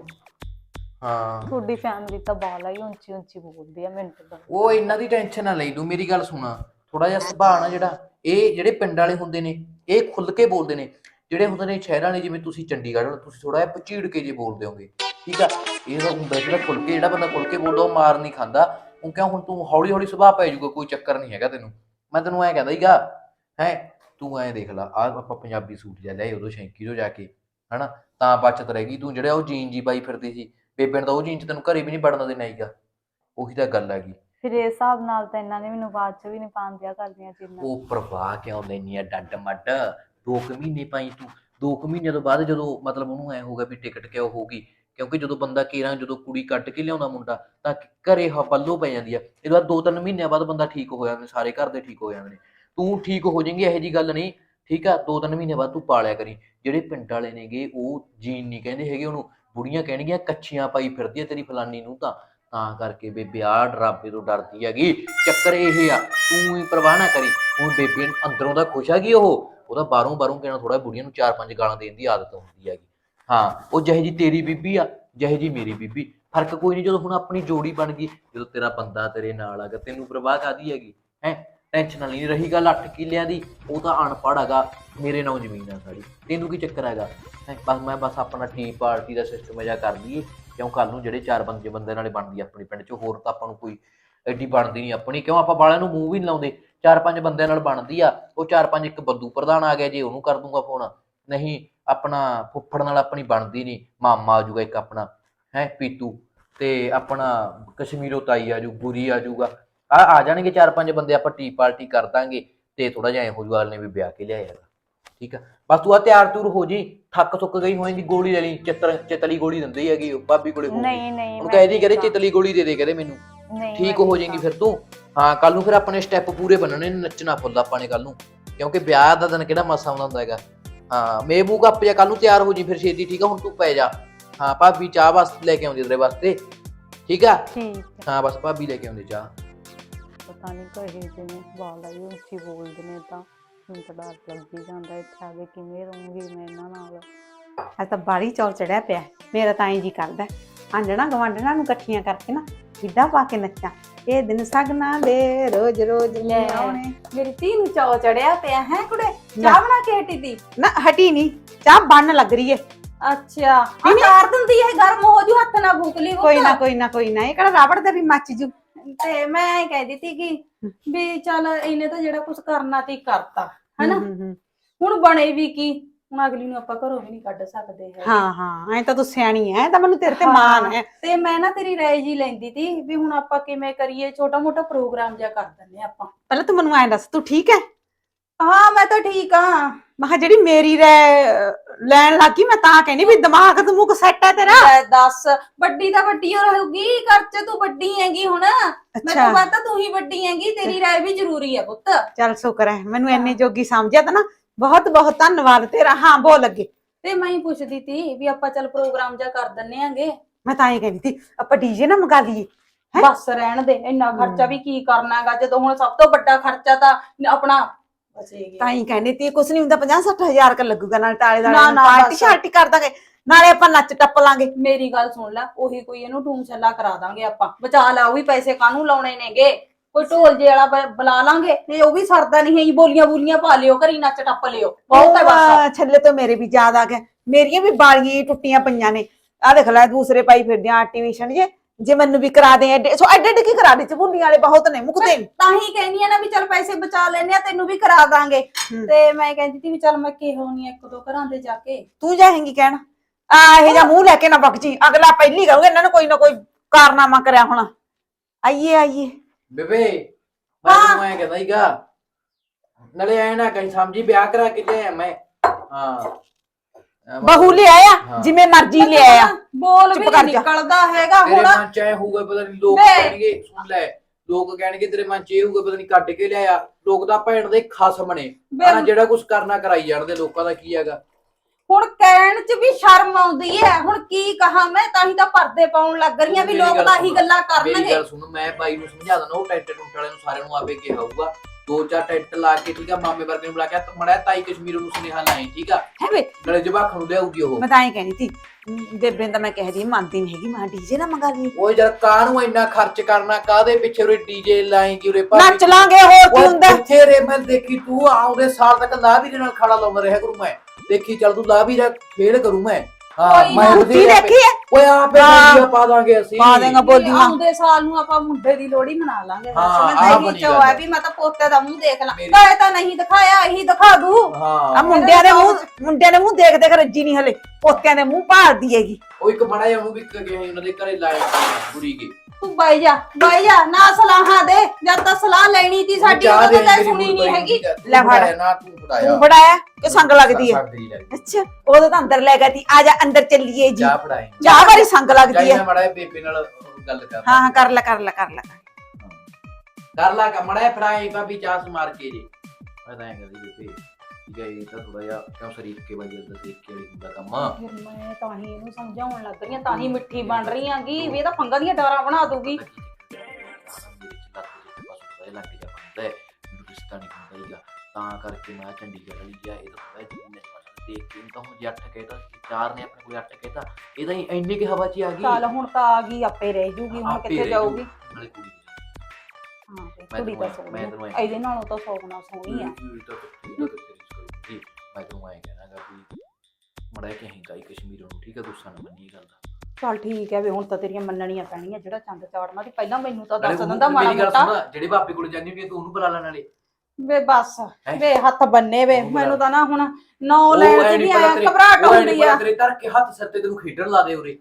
ਹਾਂ। ਤੁਹਾਡੀ ਫੈਮਿਲੀ ਤਾਂ ਬਾਲਾ ਹੀ ਉੱਚੀ ਉੱਚੀ ਬੋਲਦੀ ਆ ਮੈਨੂੰ ਤਾਂ ਉਹ ਇਹਨਾਂ ਦੀ ਟੈਨਸ਼ਨ ਨਾ ਲਈ ਤੂੰ ਮੇਰੀ ਗੱਲ ਸੁਣਾ। ਥੋੜਾ ਜਿਹਾ ਸੁਭਾਅ ਨਾ ਜਿਹੜਾ ਇਹ ਜਿਹੜੇ ਪਿੰਡ ਵਾਲੇ ਹੁੰਦੇ ਨੇ ਇਹ ਖੁੱਲ ਕੇ ਬੋਲਦੇ ਨੇ। ਜਿਹੜੇ ਹੁੰਦੇ ਨੇ ਸ਼ਹਿਰਾਂ ਵਾਲੇ ਜਿਵੇਂ ਤੁਸੀਂ ਚੰਡੀਗੜ੍ਹ ਵਾਲੇ ਤੁਸੀਂ ਥੋੜਾ ਜਿਹਾ ਪਚੀੜ ਕੇ ਜੇ ਬੋਲਦੇ ਹੋਗੇ। ਠੀਕ ਆ? ਇਹ ਤਾਂ ਹੁੰਦਾ ਜਿਹੜਾ ਖੁੱਲ ਕੇ ਜਿਹੜਾ ਬੰਦਾ ਖੁੱਲ ਕੇ ਬੋਲਦਾ ਉਹ ਮਾਰ ਨਹੀਂ ਖਾਂਦਾ। ਉਹ ਕਿਉਂ ਹੁਣ ਤੂੰ ਹੌਲੀ ਹੌਲੀ ਸੁਭਾਅ ਪੈ ਜਾਊਗਾ ਕੋਈ ਚੱਕਰ ਨਹੀਂ ਹੈਗਾ ਤੈਨੂੰ। ਮੈਂ ਤੈਨੂੰ ਐਂ ਕਹਿੰਦਾ ਹੀਗਾ ਹੈ ਤੂੰ ਐਂ ਦੇਖ ਲਾ ਆ ਆਪਾਂ ਪੰਜਾਬੀ ਸੂਟ ਜਿਹਾ ਲਿਆਏ ਉਦੋਂ ਸ਼ੈਂਕੀ ਤੋਂ ਜਾ ਕੇ ਹਨਾ ਤਾਂ ਬਚਤ ਰਹੇਗੀ ਤੂੰ ਜਿਹੜਾ ਉਹ ਜੀਨ ਜੀ ਪਾਈ ਫਿਰਦੀ ਸੀ ਬੇਬੇ ਨੇ ਤਾਂ ਉਹ ਜੀਨ ਚ ਤੈਨੂੰ ਘਰੇ ਵੀ ਨਹੀਂ ਵੜਨ ਦੇਣਾ ਹੀਗਾ ਉਹੀ ਤਾਂ ਗੱਲ ਹੈਗੀ। ਫਿਰ ਇਸ ਹਿਸਾਬ ਨਾਲ ਤਾਂ ਇਹਨਾਂ ਨੇ ਮੈਨੂੰ ਬਾਅਦ ਚ ਵੀ ਨਹੀਂ ਪਾਉਣ ਦਿਆ ਕਰਦੀਆਂ ਚੀਜ਼ਾਂ ਉਹ ਪ੍ਰਵਾਹ ਕਿਉਂ ਲੈਨੀ ਆ ਡੱਡ ਮੱਡ। ਦੋ ਕੁ ਮਹੀਨੇ ਪਾਈ ਤੂੰ ਦੋ ਕੁ ਮਹੀਨੇ ਤੋਂ ਬਾਅਦ ਜਦੋਂ ਮਤਲਬ ਉਹਨੂੰ ਐ ਹੋਗਾ ਵੀ ਟਿਕਟ ਕਿਉਂ ਹੋਊਗੀ ਕਿਉਂਕਿ ਜਦੋਂ ਬੰਦਾ ਕੇਰਾਂ ਜਦੋਂ ਕੁੜੀ ਕੱਟ ਕੇ ਲਿਆਉਂਦਾ ਮੁੰਡਾ, ਤਾਂ ਘਰੇ ਹਪੱਲੋ ਪੈ ਜਾਂਦੀ ਆ। ਇਹਦੇ ਬਾਅਦ ਦੋ ਤਿੰਨ ਮਹੀਨਿਆਂ ਬਾਅਦ ਬੰਦਾ ਠੀਕ ਹੋ ਜਾਂਦਾ ਸਾਰੇ ਘਰ ਦੇ ਠੀਕ ਹੋ ਜਾਂਦੇ ਨੇ ਤੂੰ ਠੀਕ ਹੋ ਜਾਏਂਗੀ, ਇਹੋ ਜੀ ਗੱਲ ਨਹੀਂ, ਠੀਕ ਆ? ਦੋ ਤਿੰਨ ਮਹੀਨੇ ਬਾਅਦ ਤੂੰ ਪਾਲਿਆ ਕਰੀ। ਜਿਹੜੇ ਪਿੰਡ ਵਾਲੇ ਨੇਗੇ, ਉਹ ਜੀਨ ਨਹੀਂ ਕਹਿੰਦੇ ਹੈਗੇ ਉਹਨੂੰ। ਬੁੜੀਆਂ ਕਹਿਣਗੀਆਂ, ਕੱਚੀਆਂ ਪਾਈ ਫਿਰਦੀ ਆ ਤੇਰੀ ਫਲਾਨੀ ਨੂੰ ਤਾਂ। ਤਾਂ ਕਰਕੇ ਬੇਬੇ ਆ ਡਰਾਬੇ ਤੋਂ ਡਰਦੀ ਹੈਗੀ। ਚੱਕਰ ਇਹ ਆ, ਤੂੰ ਹੀ ਪਰਵਾਹ ਨਾ ਕਰੀ। ਹੁਣ ਬੇਬੇ ਅੰਦਰੋਂ ਦਾ ਖੁਸ਼ ਹੈਗੀ ਉਹ। ਉਹਦਾ ਬਾਹਰੋਂ ਬਾਹਰੋਂ ਕਹਿਣਾ ਥੋੜਾ ਬੁੜੀਆਂ ਨੂੰ ਚਾਰ ਪੰਜ ਗਾਲਾਂ ਦੇਣ ਦੀ ਆਦਤ ਹੁੰਦੀ ਹੈਗੀ। ਹਾਂ ਉਹ ਜਿਹੇ ਜੀ ਤੇਰੀ ਬੀਬੀ ਆ ਜਿਹੇ ਜੀ ਮੇਰੀ ਬੀਬੀ। ਫ਼ਰਕ ਕੋਈ ਨਹੀਂ ਜਦੋਂ ਹੁਣ ਆਪਣੀ ਜੋੜੀ ਬਣ ਗਈ ਜਦੋਂ ਤੇਰਾ ਬੰਦਾ ਤੇਰੇ ਨਾਲ ਆਗਾ ਤੈਨੂੰ ਪ੍ਰਵਾਹ ਕਾਦੀ ਹੈਗੀ? ਹੈ? ਟੈਨਸ਼ਨ ਨਹੀਂ ਰਹੀ ਗੱਲ 8 ਕਿੱਲਿਆਂ ਦੀ ਉਹ ਤਾਂ ਅਨਪੜ੍ਹ ਹੈਗਾ ਮੇਰੇ ਨਾਲ ਜ਼ਮੀਨ ਆ ਸਾਡੀ ਤੈਨੂੰ ਕੀ ਚੱਕਰ ਹੈਗਾ? ਹੈਂ, ਬਸ ਮੈਂ ਬਸ ਆਪਣਾ ਟੀ ਪਾਰਟੀ ਦਾ ਸਿਸਟਮ ਜਿਹਾ ਕਰ ਲਈਏ ਕਿਉਂ ਕੱਲ ਨੂੰ ਜਿਹੜੇ ਚਾਰ ਪੰਜ ਬੰਦੇ ਨਾਲੇ ਬਣਦੀ ਆ ਆਪਣੀ ਪਿੰਡ 'ਚ ਹੋਰ ਤਾਂ ਆਪਾਂ ਨੂੰ ਕੋਈ ਐਡੀ ਬਣਦੀ ਨਹੀਂ ਆਪਣੀ ਕਿਉਂ ਆਪਾਂ ਬਾਲਿਆਂ ਨੂੰ ਮੂੰਹ ਵੀ ਨਹੀਂ ਲਾਉਂਦੇ? ਚਾਰ ਪੰਜ ਬੰਦਿਆਂ ਨਾਲ ਬਣਦੀ ਆ ਉਹ ਚਾਰ ਪੰਜ ਇੱਕ ਬੱਦੂ ਪ੍ਰਧਾਨ ਆ ਗਿਆ ਜੇ ਉਹਨੂੰ ਕਰ ਦੂੰਗਾ ਫੋਨ ਨਹੀਂ ਆਪਣਾ ਫੁੱਫੜ ਨਾਲ ਆਪਣੀ ਬਣਦੀ ਨਹੀਂ ਮਾਮਾ ਆ ਜਾਊਗਾ ਇੱਕ ਆਪਣਾ ਹੈ ਪੀਤੂ ਤੇ ਆਪਣਾ ਕਸ਼ਮੀਰੋਂ ਤਾਈ ਆ ਜੂ ਬੁਰੀ ਆ ਜਾਊਗਾ। ਆ ਆ ਜਾਣਗੇ ਚਾਰ ਪੰਜ ਬੰਦੇ ਆਪਾਂ ਟੀ ਪਾਰਟੀ ਕਰ ਦਾਂਗੇ ਤੇ ਥੋੜਾ ਜਿਹਾ ਹੋ ਜੂਗਾ ਨੇ ਵੀ ਵਿਆਹ ਕੇ ਲਿਆਇਆ ਠੀਕ ਆ? ਬਸ ਤੂੰ ਆ ਤਿਆਰ ਤੂਰ ਹੋ ਜੀ ਥੱਕ ਥੁੱਕ ਗਈ ਹੋਏਗੀ ਗੋਲੀ ਲੈ ਲਈ ਚਿੱਤਰ ਚਿਤਲੀ ਗੋਲੀ ਦਿੰਦੀ ਹੈਗੀ ਉਹ ਭਾਬੀ ਕੋਲੇ ਹੋਊਗੀ ਨਹੀਂ ਨਹੀਂ ਉਹਨੂੰ ਮੈਂ ਕਹਿਦੀ ਹਾਂ। ਚਿਤਲੀ ਗੋਲੀ ਦੇ ਦੇ ਕਹਿੰਦੇ ਮੈਨੂੰ। ਨਹੀਂ, ਠੀਕ ਹੋ ਜਾਏਗੀ ਫਿਰ ਤੂੰ। ਹਾਂ ਕੱਲ ਨੂੰ ਫਿਰ ਆਪਣੇ ਸਟੈਪ ਪੂਰੇ ਬਣਨੇ ਨੱਚਣਾ ਫੁੱਲ ਆਪਾਂ ਨੇ ਕੱਲ ਨੂੰ ਕਿਉਂਕਿ ਵਿਆਹ ਦਾ ਦਿਨ ਕਿਹੜਾ ਮਸਾ ਆਉਂਦਾ ਹੁੰਦਾ ਹੈਗਾ। ਹਾਂ ਮੇਬੂ ਕੱਪ ਜਾ ਕੱਲ ਨੂੰ ਤਿਆਰ ਹੋ ਜੀ ਫਿਰ ਛੇਤੀ ਠੀਕ ਆ ਹੁਣ ਤੂੰ ਪੈ ਜਾ ਹਾਂ ਭਾਬੀ ਚਾਹ ਵਾਸਤੇ ਲੈ ਕੇ ਆਉਂਦੀ ਤੇਰੇ ਵਾਸਤੇ ਠੀਕ ਆ ਠੀਕ ਹੈ। ਹਾਂ ਬਸ ਭਾਬੀ ਲੈ ਕੇ ਆਉਂਦੀ ਚਾਹ ਪਤਾ ਨਹੀਂ ਕਹੇ ਜਿਵੇਂ ਵਾਲਾ ਹੀ ਉੱਚੀ ਬੋਲਦੇ ਨੇ ਤਾਂ ਮੈਨੂੰ ਤਾਂ ਡਰ ਲੱਗੀ ਜਾਂਦਾ ਇੱਥੇ ਆ ਕੇ ਕਿਵੇਂ ਰਹੂੰਗੀ ਮੈਂ ਇਹਨਾਂ ਨਾਲ ਅੱਜ ਤਾਂ ਬਾੜੀ ਚੌਲ ਚੜਿਆ ਪਿਆ ਹੈ। ਮੇਰਾ ਤਾਂ ਇੰਜ ਹੀ ਕਰਦਾ। ਆਂਡਣਾ ਗਵਾਂਡਣਾ ਨੂੰ ਇਕੱਠੀਆਂ ਕਰਕੇ ਨਾ ਗਿੱਧਾ ਪਾ ਕੇ ਨੱਚਾਂ ਇਹ ਦਿਨ ਸਗਨਾ ਦੇ ਰੋਜ਼ ਰੋਜ਼ ਲੈ। ਆਉਣੇ। ਮੇਰੀ ਧੀ ਨੂੰ ਚਾਅ ਚੜਿਆ ਪਿਆ ਹੈ ਕੁੜੇ? ਚਾਹ ਬਣਾ ਕੇ ਹਟੀ ਤੀ? ਨਾ ਹਟੀ ਨਹੀਂ। ਚਾਹ ਬਣਨ ਲੱਗ ਰਹੀ ਏ। ਅੱਛਾ। ਆ ਤਾਰ ਦਿੰਦੀ ਹੈ ਗਰਮ ਹੋ ਜੂ ਹੱਥ ਨਾ ਫੂਕ ਲਈ ਕੋਈ ਨਾ ਕੋਈ ਨਾ ਕੋਈ ਨਾ। ਇਹ ਕਿਹੜਾ ਰਾਵੜ ਦੇ ਵੀ ਮੱਚ ਜੂ। ਤੇ ਮੈਂ ਇਹ ਕਹਿ ਦਿੱਤੀ ਕਿ ਵੀ ਚੱਲ ਇਹਨੇ ਤਾਂ ਜਿਹੜਾ ਕੁਝ ਕਰਨਾ ਤੇ ਕਰਤਾ। ਹਨਾ? ਹੂੰ, ਹੂੰ, ਹੂੰ। ਹੁਣ ਬਣੇ ਵੀ ਕੀ? ਹੁਣ ਅਗਲੀ ਨੂੰ ਆਪਾਂ ਘਰੋਂ ਵੀ ਨਹੀਂ ਕੱਢ ਸਕਦੇ ਹੈਗੇ। ਹਾਂ ਹਾਂ ਐ ਤਾਂ ਤੂੰ ਸਿਆਣੀ ਐ ਤਾਂ ਮੈਨੂੰ ਤੇਰੇ ਤੇ ਹਾਂ। ਮਾਣ ਹੈ ਤੇ ਮੈਂ ਨਾ ਤੇਰੀ ਰਾਏ ਜੀ ਲੈਂਦੀ ਤੀ ਵੀ ਹੁਣ ਆਪਾਂ ਕਿਵੇਂ ਕਰੀਏ ਛੋਟਾ ਮੋਟਾ ਪ੍ਰੋਗਰਾਮ ਜਿਹਾ ਕਰ ਦਿੰਨੇ ਆਪਾਂ। ਪਹਿਲਾਂ ਤੂੰ ਮੈਨੂੰ ਐਂ ਦੱਸ ਤੂੰ ਠੀਕ ਹੈ ਹਾਂ ਮੈਂ ਤਾਂ ਠੀਕ ਆ। ਮੈਂ ਕਿਹਾ ਜਿਹੜੀ ਮੇਰੀ ਰਹਿ ਲੈਣ ਲੱਗੀ ਮੈਂ ਤਾਂ ਕਹਿੰਦੀ ਵੀ ਦਿਮਾਗ ਦਮੂਕ ਸੈੱਟ ਹੈ ਤੇਰਾ। ਦੱਸ ਵੱਡੀ ਤਾਂ ਵੱਡੀ ਹੋ ਰਹੂਗੀ ਘਰ ਚ ਤੂੰ ਵੱਡੀ ਹੈਗੀ ਹੁਣ। ਮੈਂ ਤਾਂ ਬਾਤ ਤਾਂ ਤੂੰ ਹੀ ਵੱਡੀ ਹੈਗੀ ਤੇਰੀ ਰਾਏ ਵੀ ਜ਼ਰੂਰੀ ਹੈ ਪੁੱਤ। ਚੱਲ ਸ਼ੁਕਰ ਹੈ ਮੈਨੂੰ ਇੰਨੇ ਜੋਗੀ ਸਮਝਿਆ ਤਾਂ ਨਾ ਬਹੁਤ ਬਹੁਤ ਧੰਨਵਾਦ ਤੇਰਾ। ਹਾਂ ਬੋਲ ਅੱਗੇ। ਤੇ ਮੈਂ ਹੀ ਪੁੱਛਦੀ ਤੀ ਵੀ ਆਪਾਂ ਚੱਲ ਪ੍ਰੋਗਰਾਮ ਜਿਹਾ ਕਰ ਦਿੰਨੇ ਆਂਗੇ। ਮੈਂ ਤਾਂ ਇਹ ਕਹਿੰਦੀ ਸੀ ਆਪਾਂ ਡੀਜੇ ਨਾ ਮੰਗਾ ਲਈਏ ਹੈਂ? ਬਸ ਰਹਿਣ ਦੇ ਇੰਨਾ ਖਰਚਾ ਵੀ ਕੀ ਕਰਨਾਗਾ ਜਦੋਂ ਹੁਣ ਸਭ ਤੋਂ ਵੱਡਾ ਖਰਚਾ ਤਾਂ ਆਪਣਾ ਬਚੇਗੀ ਤਾਂ ਹੀ ਕਹਿੰਦੀ ਤੀ ਕੁਛ ਨਹੀਂ ਹੁੰਦਾ 50 60 ਹਜ਼ਾਰ ਕ ਲੱਗੂਗਾ ਨਾਲ ਟਾਲੇ ਨਾ, ਦਾਲੇ ਨਾ, ਪਾਰਟੀ ਬਸ। ਸ਼ਾਰਟੀ ਕਰ ਦਾਂਗੇ ਨਾਲੇ ਆਪਾਂ ਨੱਚ ਟੱਪ ਲਾਂਗੇ। ਮੇਰੀ ਗੱਲ ਸੁਣ ਲੈ ਉਹੀ ਕੋਈ ਇਹਨੂੰ ਟੂਮ ਛੱਲਾ ਕਰਾ ਦਾਂਗੇ ਆਪਾਂ। ਬਚਾ ਲਾ ਉਹ ਵੀ ਪੈਸੇ ਕਾਹਨੂੰ ਲਾਉਣੇ ਨੇਗੇ? ਕੋਈ ਢੋਲ ਜੇ ਵਾਲਾ ਬ- ਬੁਲਾ ਲਾਂਗੇ ਤੇ ਉਹ ਵੀ ਸਰਦਾ ਨਹੀਂ ਹੈ ਬੋਲੀਆਂ ਬੋਲੀਆਂ ਪਾ ਲਿਓ ਘਰੀ ਨੱਚ ਟੱਪ ਲਿਓ। ਬਹੁਤ ਹੈ ਬਸ। ਉਹ ਛੱਲੇ ਤੋਂ ਮੇਰੇ ਵੀ ਯਾਦ ਆ ਗਿਆ ਮੇਰੀਆਂ ਵੀ ਬਾਲੀਆਂ ਹੀ ਟੁੱਟੀਆਂ ਪਈਆਂ ਨੇ। ਆ ਦੇਖ ਲੈ ਦੂਸਰੇ ਪਾਈ ਫਿਰਦੇ ਆ ਆਰਟੀਫੀਸ਼ੀਅਲ ਜੇ। ਜੇ ਮੈਨੂੰ ਵੀ ਕਰਾ ਦੇ ਐਡੇ ਸੋ ਐਡੇ ਐਡੇ ਕੀ ਕਰਾ ਦੇ ਚਬੁੰਡੀਆਂ ਵਾਲੇ ਬਹੁਤ ਨੇ ਮੁਕਦੇ ਨੀ। ਤਾਂ ਹੀ ਕਹਿੰਦੀ ਆ ਨਾ ਵੀ ਚੱਲ ਪੈਸੇ ਬਚਾ ਲੈਨੇ ਆ ਤੈਨੂੰ ਵੀ ਕਰਾ ਦਾਂਗੇ। ਤੇ ਮੈਂ ਕਹਿੰਦੀ ਤੀ ਵੀ ਚੱਲ ਮੈਂ ਕਿਹੋ ਨਹੀਂ ਇੱਕ ਦੋ ਘਰਾਂ ਦੇ ਜਾ ਕੇ। ਤੂੰ ਜਾਏਂਗੀ ਕਹਿਣ? ਆ ਇਹ ਜਾਂ ਮੂੰਹ ਲੈ ਕੇ ਨਾ ਬਕ ਜੀ। ਅਗਲਾ ਪਹਿਲੀ ਕਰੂਗਾ ਇਹਨਾਂ ਨੂੰ ਕੋਈ ਨਾ ਕੋਈ ਕਾਰਨਾਮਾ ਕਰਿਆ ਹੋਣਾ। ਆਈਏ ਆਈਏ। ਬੇਬੇ ਮੈਂ ਤੈਨੂੰ ਐਂ ਕਹਿੰਦਾ ਹੀਗਾ ਨਾਲੇ ਐ ਨਾ ਕਹੀਂ ਸਮਝੀ ਵਿਆਹ ਕਰਾ ਕੇ ਲਿਆਇਆ ਮੈਂ। ਹਾਂ। ਬਹੂ ਲਿਆਇਆ ਹਾਂ। ਜਿਵੇਂ ਮਰਜ਼ੀ ਲਿਆਇਆ। ਬੋਲ ਚੁੱਪ ਵੀ ਕਰ ਨੀ ਜਾ। ਨਿਕਲਦਾ ਹੈਗਾ ਤੇਰੇ ਹੁਣ। ਮਨ ਚ ਐ ਹੋਊਗਾ ਪਤਾ ਨਹੀਂ ਲੋਕ। ਕਹਿਣਗੇ ਸੁਣ ਲੈ ਲੋਕ ਕਹਿਣਗੇ ਤੇਰੇ ਮਨ ਚ ਇਹ ਹੋਊਗਾ ਪਤਾ ਨਹੀਂ ਕੱਢ ਕੇ ਲਿਆਇਆ। ਲੋਕ ਤਾਂ ਭੈਣ ਦੇ ਖਸਮ ਨੇ। ਜਿਹੜਾ ਕੁਝ ਕਰਨਾ ਕਰਾਈ ਜਾਣਦੇ ਲੋਕਾਂ ਦਾ ਕੀ ਹੈਗਾ। ਹੁਣ ਕਹਿਣ 'ਚ ਵੀ ਸ਼ਰਮ ਆਉਂਦੀ ਹੈ ਹੁਣ ਕੀ ਕਹਾ ਮੈਂ? ਤਾਂ ਹੀ ਤਾਂ ਪਰਦੇ ਪਾਉਣ ਲੱਗ ਰਹੀਆਂ ਵੀ ਮੇਰੀ ਲੋਕ ਗੱਲ ਤਾਂ ਹੀ ਸੁਣ। ਗੱਲਾਂ ਮੇਰੀ ਕਰਨਗੇ। ਗੱਲ ਸੁਣ ਮੈਂ ਬਾਈ ਨੂੰ ਸਮਝਾ ਦਿੰਦਾ ਉਹ ਟੈਂਟ ਟੁੰਟ ਵਾਲੇ ਨੂੰ ਸਾਰਿਆਂ ਨੂੰ ਆਪੇ ਕਿਹਾ ਹੋਊਗਾ ਦੋ ਚਾਰ ਟੈਂਟ ਲਾ ਕੇ ਠੀਕ ਆ ਮਾਮੇ ਵਰਗੇ ਨੂੰ ਬੁਲਾ ਕੇ ਮੜਿਆ ਤਾਈ ਕਸ਼ਮੀਰ ਨੂੰ ਸੁਨੇਹਾ ਲਾਏ ਠੀਕ ਆ? ਹੈ ਵੇ ਨਾਲੇ ਜਵਾਖ ਨੂੰ ਲਿਆਊਗੀ ਉਹ। ਮੈਂ ਤਾਂ ਹੀ ਕਹਿੰਦੀ ਸੀ ਬੇਬੇ ਨੂੰ ਤਾਂ ਮੈਂ ਕਹਿ ਦੀ ਮੰਨਦੀ ਨਹੀਂ ਹੈਗੀ ਮਾਂ ਡੀਜੇ ਨਾ ਮੰਗਾ ਲਈਏ। ਉਹ ਜਦ ਕਾਹਨੂੰ ਇੰਨਾ ਖਰਚ ਕਰਨਾ? ਕਾਦੇ ਪਿੱਛੇ ਉਰੇ ਡੀਜੇ ਲਾਏਗੀ ਉਰੇ ਭਾਬੀ? ਨੱਚ ਲਾਂਗੇ ਹੋਰ ਕੀ ਹੁੰਦਾ? ਰੇ ਮੈਂ ਦੇਖੀ ਤੂੰ ਆਉਂਦੇ ਸਾਲ ਤੱਕ ਲਾ ਵੀ ਦੇ ਨਾਲ ਖੜਾ ਲਾਉਂਦਾ ਰਿਹਾ ਕਰੂੰ ਮੈਂ। ਦੇਖੀ ਚੱਲ ਤੂੰ ਲਾ ਵੀ ਰਿਹਾ ਫੇਲ ਕਰੂੰ ਮੈਂ। ਹਾਂ ਕੋਈ ਮੈਂ ਨਾ, ਦੇਖੀ ਹੈ? ਓਏ ਆਪੇ ਹਾਂ। ਵੀਡੀਓ ਪਾ ਦਾਂਗੇ ਅਸੀਂ। ਪਾ ਦੇਂਗਾ ਬੋਲੀਆਂ। ਆਉਂਦੇ ਸਾਲ ਨੂੰ ਆਪਾਂ ਮੁੰਡੇ ਦੀ ਲੋਹੜੀ ਮਨਾ ਲਾਂਗੇ। ਹਾਂ, ਮੈਂ ਆਹ ਬਣੀ ਚਾਹ ਗੱਲ ਹੈ ਹੈ। ਵੀ ਮੈਂ ਤਾਂ ਪੋਤੇ ਦਾ ਮੂੰਹ ਦੇਖ ਲਾਂ। ਮੇਰੀ- ਤਾਂ ਤਾਂ ਨਹੀਂ ਦਿਖਾਇਆ ਇਹੀ ਦਿਖਾ ਦੂ। ਆ ਹਾਂ ਮੁੰਡਿਆਂ ਦੇ ਮੂੰਹ ਮੁੰਡਿਆਂ ਦੇ ਮੂੰਹ ਦੇਖ ਦੇਖ ਰੱਜੀ ਨਹੀਂ ਹਲੇ। ਪੋਤਿਆਂ ਦੇ ਮੂੰਹ ਭਾਲਦੀ ਹੈਗੀ। ਉਹ ਇੱਕ ਬੜਾ ਜਿਹਾ ਉਹਨੂੰ ਵੀ ਗਏ ਉਹਨਾਂ ਦੇ ਘਰੇ ਲਾਇਆ ਬੁਰੀ ਕੇ ਤੂੰ ਬਾਈ ਜਾ ਬਾਈ ਜਾ ਨਾ ਸਲਾਹਾਂ ਦੇ ਜਦ ਤਾਂ ਸਲਾਹ ਲੈਣੀ ਸੀ ਸਾਡੀ ਚਾਹ ਉਹ ਦੇ ਤਾਂ ਤੈਂ ਮੇਰੀ ਸੁਣੀ ਨਹੀਂ ਹੈਗੀ। ਤੂੰ ਲੈ ਫੜ। ਨਾ ਤੂੰ ਫੜਾਇਆ। ਤੂੰ ਫੜਾਇਆ ਕਿ ਸੰਗ ਲੱਗਦੀ ਹੈ ਅੱਛਾ ਉਦੋਂ ਤਾਂ ਅੰਦਰ ਲੈ ਗਈ ਤੀ ਆ ਜਾ ਅੰਦਰ ਚੱਲੀਏ ਜੀ। ਫੜਾਈ। ਚਾਹ ਵਾਰੀ ਸੰਗ ਲੱਗਦੀ ਹੈ ਮੜਾ ਬੇਬੇ ਨਾਲ ਗੱਲ ਕਰ ਹਾਂ ਹਾਂ ਕਰ ਲੈ ਕਰ ਲੈ ਕਰ ਲੈ। ਕਰ ਲਾ ਕਮੜਾ ਫੜਾਈ ਭਾਬੀ ਚਾਹ ਸਮਾਰ ਕੇ ਜੀ। ਮੈਂ ਤਾਂ ਐਂ ਕਹਿੰਦੀ ਬੇਬੇ। ਹੈ ਇਹ ਤਾਂ ਥੋੜਾ ਜਿਹਾ ਕਿਉਂ ਸ਼ਰੀਫ ਕੇ ਵਜੇ ਦਾ ਦੇਖ ਕੇ ਹੁੰਦਾ ਕੰਮ? ਫਿਰ ਮੈਂ ਤਾਂ ਹੀ ਇਹਨੂੰ ਸਮਝਾਉਣ ਲੱਗ ਰਹੀ ਹਾਂ ਤਾਂ ਹੀ ਮਿੱਠੀ ਬਣ ਰਹੀ ਆਂਗੀ ਵੀ ਇਹ ਤਾਂ ਫੰਗਾ ਦੀਆਂ ਡਾਰਾਂ ਬਣਾ ਦੂਗੀ ਲੱਗ ਜਾ ਬੰਦਾ ਹੈ ਰਿਸ਼ਤਾ ਨਹੀਂ ਹੁੰਦਾ ਹੀਗਾ। ਤਾਂ ਕਰਕੇ ਮੈਂ ਚੰਡੀਗੜ੍ਹ ਲਈ ਗਿਆ ਇਹ ਤਾਂ ਪਾਸ ਦੇਖ ਕੇ ਤਾਂ ਹੁਣ ਜੱਟ ਕਹਿਦਾ ਚਾਰ ਨੇ ਆਪਣੇ ਕੋਲ ਅੱਟ ਕਹਿਤਾ ਇਹਦਾ ਹੀ ਇੰਨੀ ਕਿ ਹਵਾ 'ਚ ਹੀ ਆ ਗਈ। ਚੱਲ ਹੁਣ ਤਾਂ ਆ ਗਈ ਆਪੇ ਰਹਿ ਜੂਗੀ ਹੁਣ ਆਪੇ ਕਿੱਥੇ ਰਹਿ ਜਾਊਗੀ? ਜੂ, ਨਾਲੇ ਕੁੜੀ ਦੀ ਹਾਂ ਤੇ ਮੈਂ ਕੁੜੀ ਤੈਨੂੰ ਤਾਂ ਐਂ- ਮੈਂ ਤੈਨੂੰ ਸੋਹਣੀ ਐਂ- ਇਹਦੇ ਨਾਲੋਂ ਤਾਂ ਸੋਹਣਾ ਸੋਹਣੀ ਆ। ਇਹ ਤਾਂ ਇਹ ਤਾਂ ਸੋਚ ਮੈਂ ਤੈਨੂੰ ਐਂ ਕਹਿਣਾਗਾ ਵੀ ਮੜਾ ਕਹੀਂ ਤਾਈ ਕਸ਼ਮੀਰ ਨੂੰ ਠੀਕ ਹੈ ਗੁੱਸਾ ਨਾ ਮੰਨੀ ਇਹ ਗੱਲ ਦਾ। ਚੱਲ ਠੀਕ ਹੈ ਵੀ ਹੁਣ ਤਾਂ ਤੇਰੀਆਂ ਮੰਨਣੀਆਂ ਪੈਣੀਆਂ ਜਿਹੜਾ ਚੰਦ ਚਾੜਨਾ ਤੇ ਪਹਿਲਾਂ ਮੈਨੂੰ ਤਾਂ ਦੱਸ ਦਿੰਦਾ ਮਾੜਾ ਮੋਟਾ। ਜਿਹੜੇ ਬਾਪੇ ਕੋਲ ਜਾਂਦੀ ਹੈ ਤੂੰ ਉਹਨੂੰ ਬੁਲਾ ਲੈ ਨਾਲੇ ਵੇ ਬਸ ਵੇ ਹੱਥ ਬੰਨੇ ਵੇ ਮੈਨੂੰ ਤਾਂ ਨਾ ਹੁਣ ਨੌ ਲੈਣ ਐ ਤੇ ਨੀ ਵੀ ਪਤਾ ਆਇਆ ਨੀ ਹੁੰਦੀ ਆ। ਤੇਰੇ ਧਰ ਕੇ ਹੱਥ ਸਿਰ ਤੇ ਤੈਨੂੰ ਖੇਡਣ ਲਾ ਦੇ ਉਰੇ।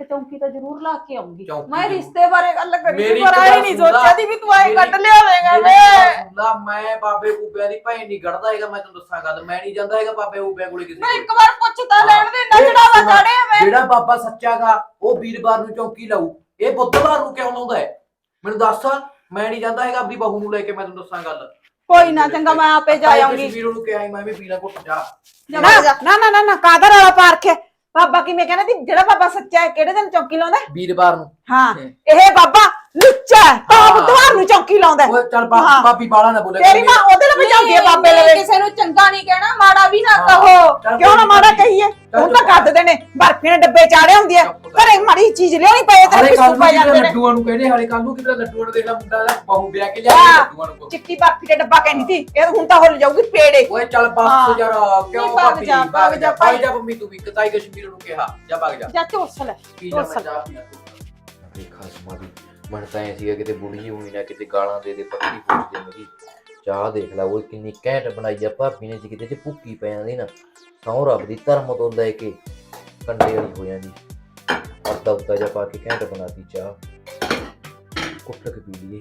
ਇੱਕ ਚੌਂਕੀ ਤਾਂ ਜ਼ਰੂਰ ਲਾ ਕੇ ਆਉਂਗੀ। ਚੌਂਕੀ ਮੈਂ ਜ਼ਰੂਰ। ਰਿਸ਼ਤੇ ਬਾਰੇ ਗੱਲ ਕਰੀ ਮੇਰੀ ਸੀ, ਪਰ ਗੱਲ ਨਹੀਂ। ਸੋਚਿਆ ਦੀ ਵੀ ਤੂੰ ਆਏ ਮੇਰੀ- ਕੱਢ ਲਿਆਵੇਂਗਾ ਮੇਰੀ ਵੇ। ਸੁਣ ਲਾ, ਮੈਂ ਬਾਬੇ ਬੂਬਿਆਂ ਦੀ ਭੈਣ ਨਹੀਂ ਕੱਢਦਾ ਹੈਗਾ ਮੈਂ ਤੈਨੂੰ ਦੱਸਾਂ ਗੱਲ। ਮੈਂ ਨਹੀਂ ਜਾਂਦਾ ਹੈਗਾ ਬਾਬੇ ਬੂਬਿਆਂ ਕੋਲੇ ਕਿਸੇ ਮੈਂ ਕੋਲ। ਇੱਕ ਵਾਰ ਪੁੱਛ ਤਾਂ ਹਾਂ। ਲੈਣ ਦੇ ਨਾ ਇਹ ਚੜਾਵਾ ਸੁਣਾ, ਚੜਿਆ ਵੇ ਜਿਹੜਾ ਬਾਬਾ ਸੱਚਾਗਾ ਉਹ ਵੀਰਵਾਰ ਨੂੰ ਚੌਂਕੀ ਲਾਊ। ਇਹ ਬੁੱਧਵਾਰ ਨੂੰ ਕਿਉਂ ਲਾਉਂਦਾ ਹੈ? ਮੈਨੂੰ ਦੱਸ। ਮੈਂ ਨਹੀਂ ਜਾਂਦਾ ਹੈਗਾ ਆਪਣੀ ਬਹੂ ਨੂੰ ਲੈ ਕੇ ਮੈਂ ਤੈਨੂੰ ਦੱਸਾਂ ਗੱਲ। ਕੋਈ ਨਾ ਚੰਗਾ ਮੈਂ ਆਪੇ ਜਾ ਆਉਂਗੀ। ਕਸ਼ਮੀਰ ਨੂੰ ਕਿਹਾ ਸੀ ਮੈਂ ਵੀ ਪੀਣਾ ਘੁੱਟ ਜਾ। ਨਾ ਨਾ ਨਾ ਨਾ ਕਾਦਰ ਵਾਲਾ ਪਾਰਕ ਹੈ। ਬਾਬਾ ਕਿਵੇਂ ਕਹਿੰਦਾ ਸੀ? ਜਿਹੜਾ ਬਾਬਾ ਸੱਚਾ ਹੈ ਕਿਹੜੇ ਦਿਨ ਚੌਕੀ ਲਾਉਂਦਾ? ਹੈ? ਵੀਰਵਾਰ ਨੂੰ। ਹਾਂ। ਇਹ ਬਾਬਾ ਲੁੱਚਾ ਹੈ ਤਾਂ ਹਾਂ। ਬੁੱਧਵਾਰ ਨੂੰ ਚੌਕੀ ਲਾਉਂਦਾ ਹੈ। ਉਹ ਚੱਲ ਹਾਂ। ਬਾਬੀ ਬਾਲਾ ਨਾ ਬੋਲੇ ਤੇਰੀ ਮਾਂ ਉਹਦੇ ਲਈ ਭਜਾਉਂਦੀ ਹੈ ਬਾਬੇ ਲਵੇ ਕਿਸੇ ਨੂੰ ਚੰਗਾ ਨਹੀਂ ਕਹਿਣਾ ਮਾੜਾ ਵੀ ਨਾ। ਕਹੋ ਚੱਲ ਕਿਉਂ ਨਾ ਕੋਈ ਮਾੜਾ ਨੀ। ਕਹੀਏ ਹੁਣ ਤਾਂ ਚੁੱਪ ਕੱਢ ਦੇਣੇ ਬਰਫੀ ਨੇ ਡੱਬੇ ਚਾੜੇ ਹੁੰਦੀ ਹੈ ਚੁੱਪ ਕਰ। ਘਰੇ ਮਾੜੀ ਚੀਜ਼ ਲਿਆਉਣੀ ਪਏ ਤੇ ਹਲੇ ਪਿੱਛੂ ਕੱਲ ਪੈ ਨੂੰ ਜਾਂਦੇ ਕਿਤੇ ਨੇ ਲੱਡੂਆਂ ਨੂੰ ਕਹਿੰਦੇ ਹਲੇ ਕੱਲ ਨੂੰ ਕਿਤੇ ਲੱਡੂਆਂ ਨੂੰ ਦੇਖ ਲੈ ਮੁੰਡਾ ਦਾ ਬਹੂ ਵਿਆਹ ਕੇ ਲਿਆ। ਲੱਡੂਆਂ ਨੂੰ ਚਿੱਟੀ ਬਰਫੀ ਦੇ ਡੱਬਾ ਕਹਿੰਦੀ ਸੀ ਇਹ ਹੁਣ ਤਾਂ ਹੁੱਲ ਜਾਊਗੀ ਪੇੜੇ ਓਏ ਚੱਲ ਬੱਸ। ਯਾਰ ਕਿਉਂ ਨਹੀਂ, ਭੱਗ ਭਾਬੀ ਜਾ, ਭੱਗ ਜਾ, ਭਾਈ। ਜਾ ਮੰਮੀ ਤੂੰ ਵੀ ਕਤਾਈ ਕਸ਼ਮੀਰ ਨੂੰ ਕਿਹਾ ਜਾ ਭੱਗ ਜਾ ਜਾ ਝੋਸ ਲੈ ਕੀ ਜਾ ਮੈਂ ਜਾ ਅਰੇ ਖਸਮਾ ਦੀ ਮਨ ਤਾਂ ਐ ਸੀਗਾ ਕਿਤੇ ਬੁੜੀ ਹੋਣੀ ਨਾ ਕਿਤੇ ਗਾਲਾਂ ਦੇ ਦੇ ਪੱਕੀ ਪੁੱਛ ਦੇ ਮੇਰੀ ਚਾਹ ਦੇਖ ਲੈ ਉਹ ਕਿੰਨੀ ਘੈਂਟ ਬਣਾਈ ਆ ਭਾਬੀ ਨੇ ਜੀ, ਕਿਤੇ ਭੁੱਕੀ ਪੈ ਜਾਂਦੀ ਨਾ ਸੌ ਰੱਬ ਦੀ, ਧਰਮ ਤੋਂ ਲੈ ਕੇ ਕੰਡੇ ਵਾਲੀ ਹੋ ਜਾਂਦੀ। ਅੱਧਾ ਉੱਤਾ ਜਾ ਪਾ ਕੇ ਘੈਂਟ ਬਣਾਤੀ ਚਾਹ। ਕੁੱਟ ਕੇ ਪੀ ਲਈ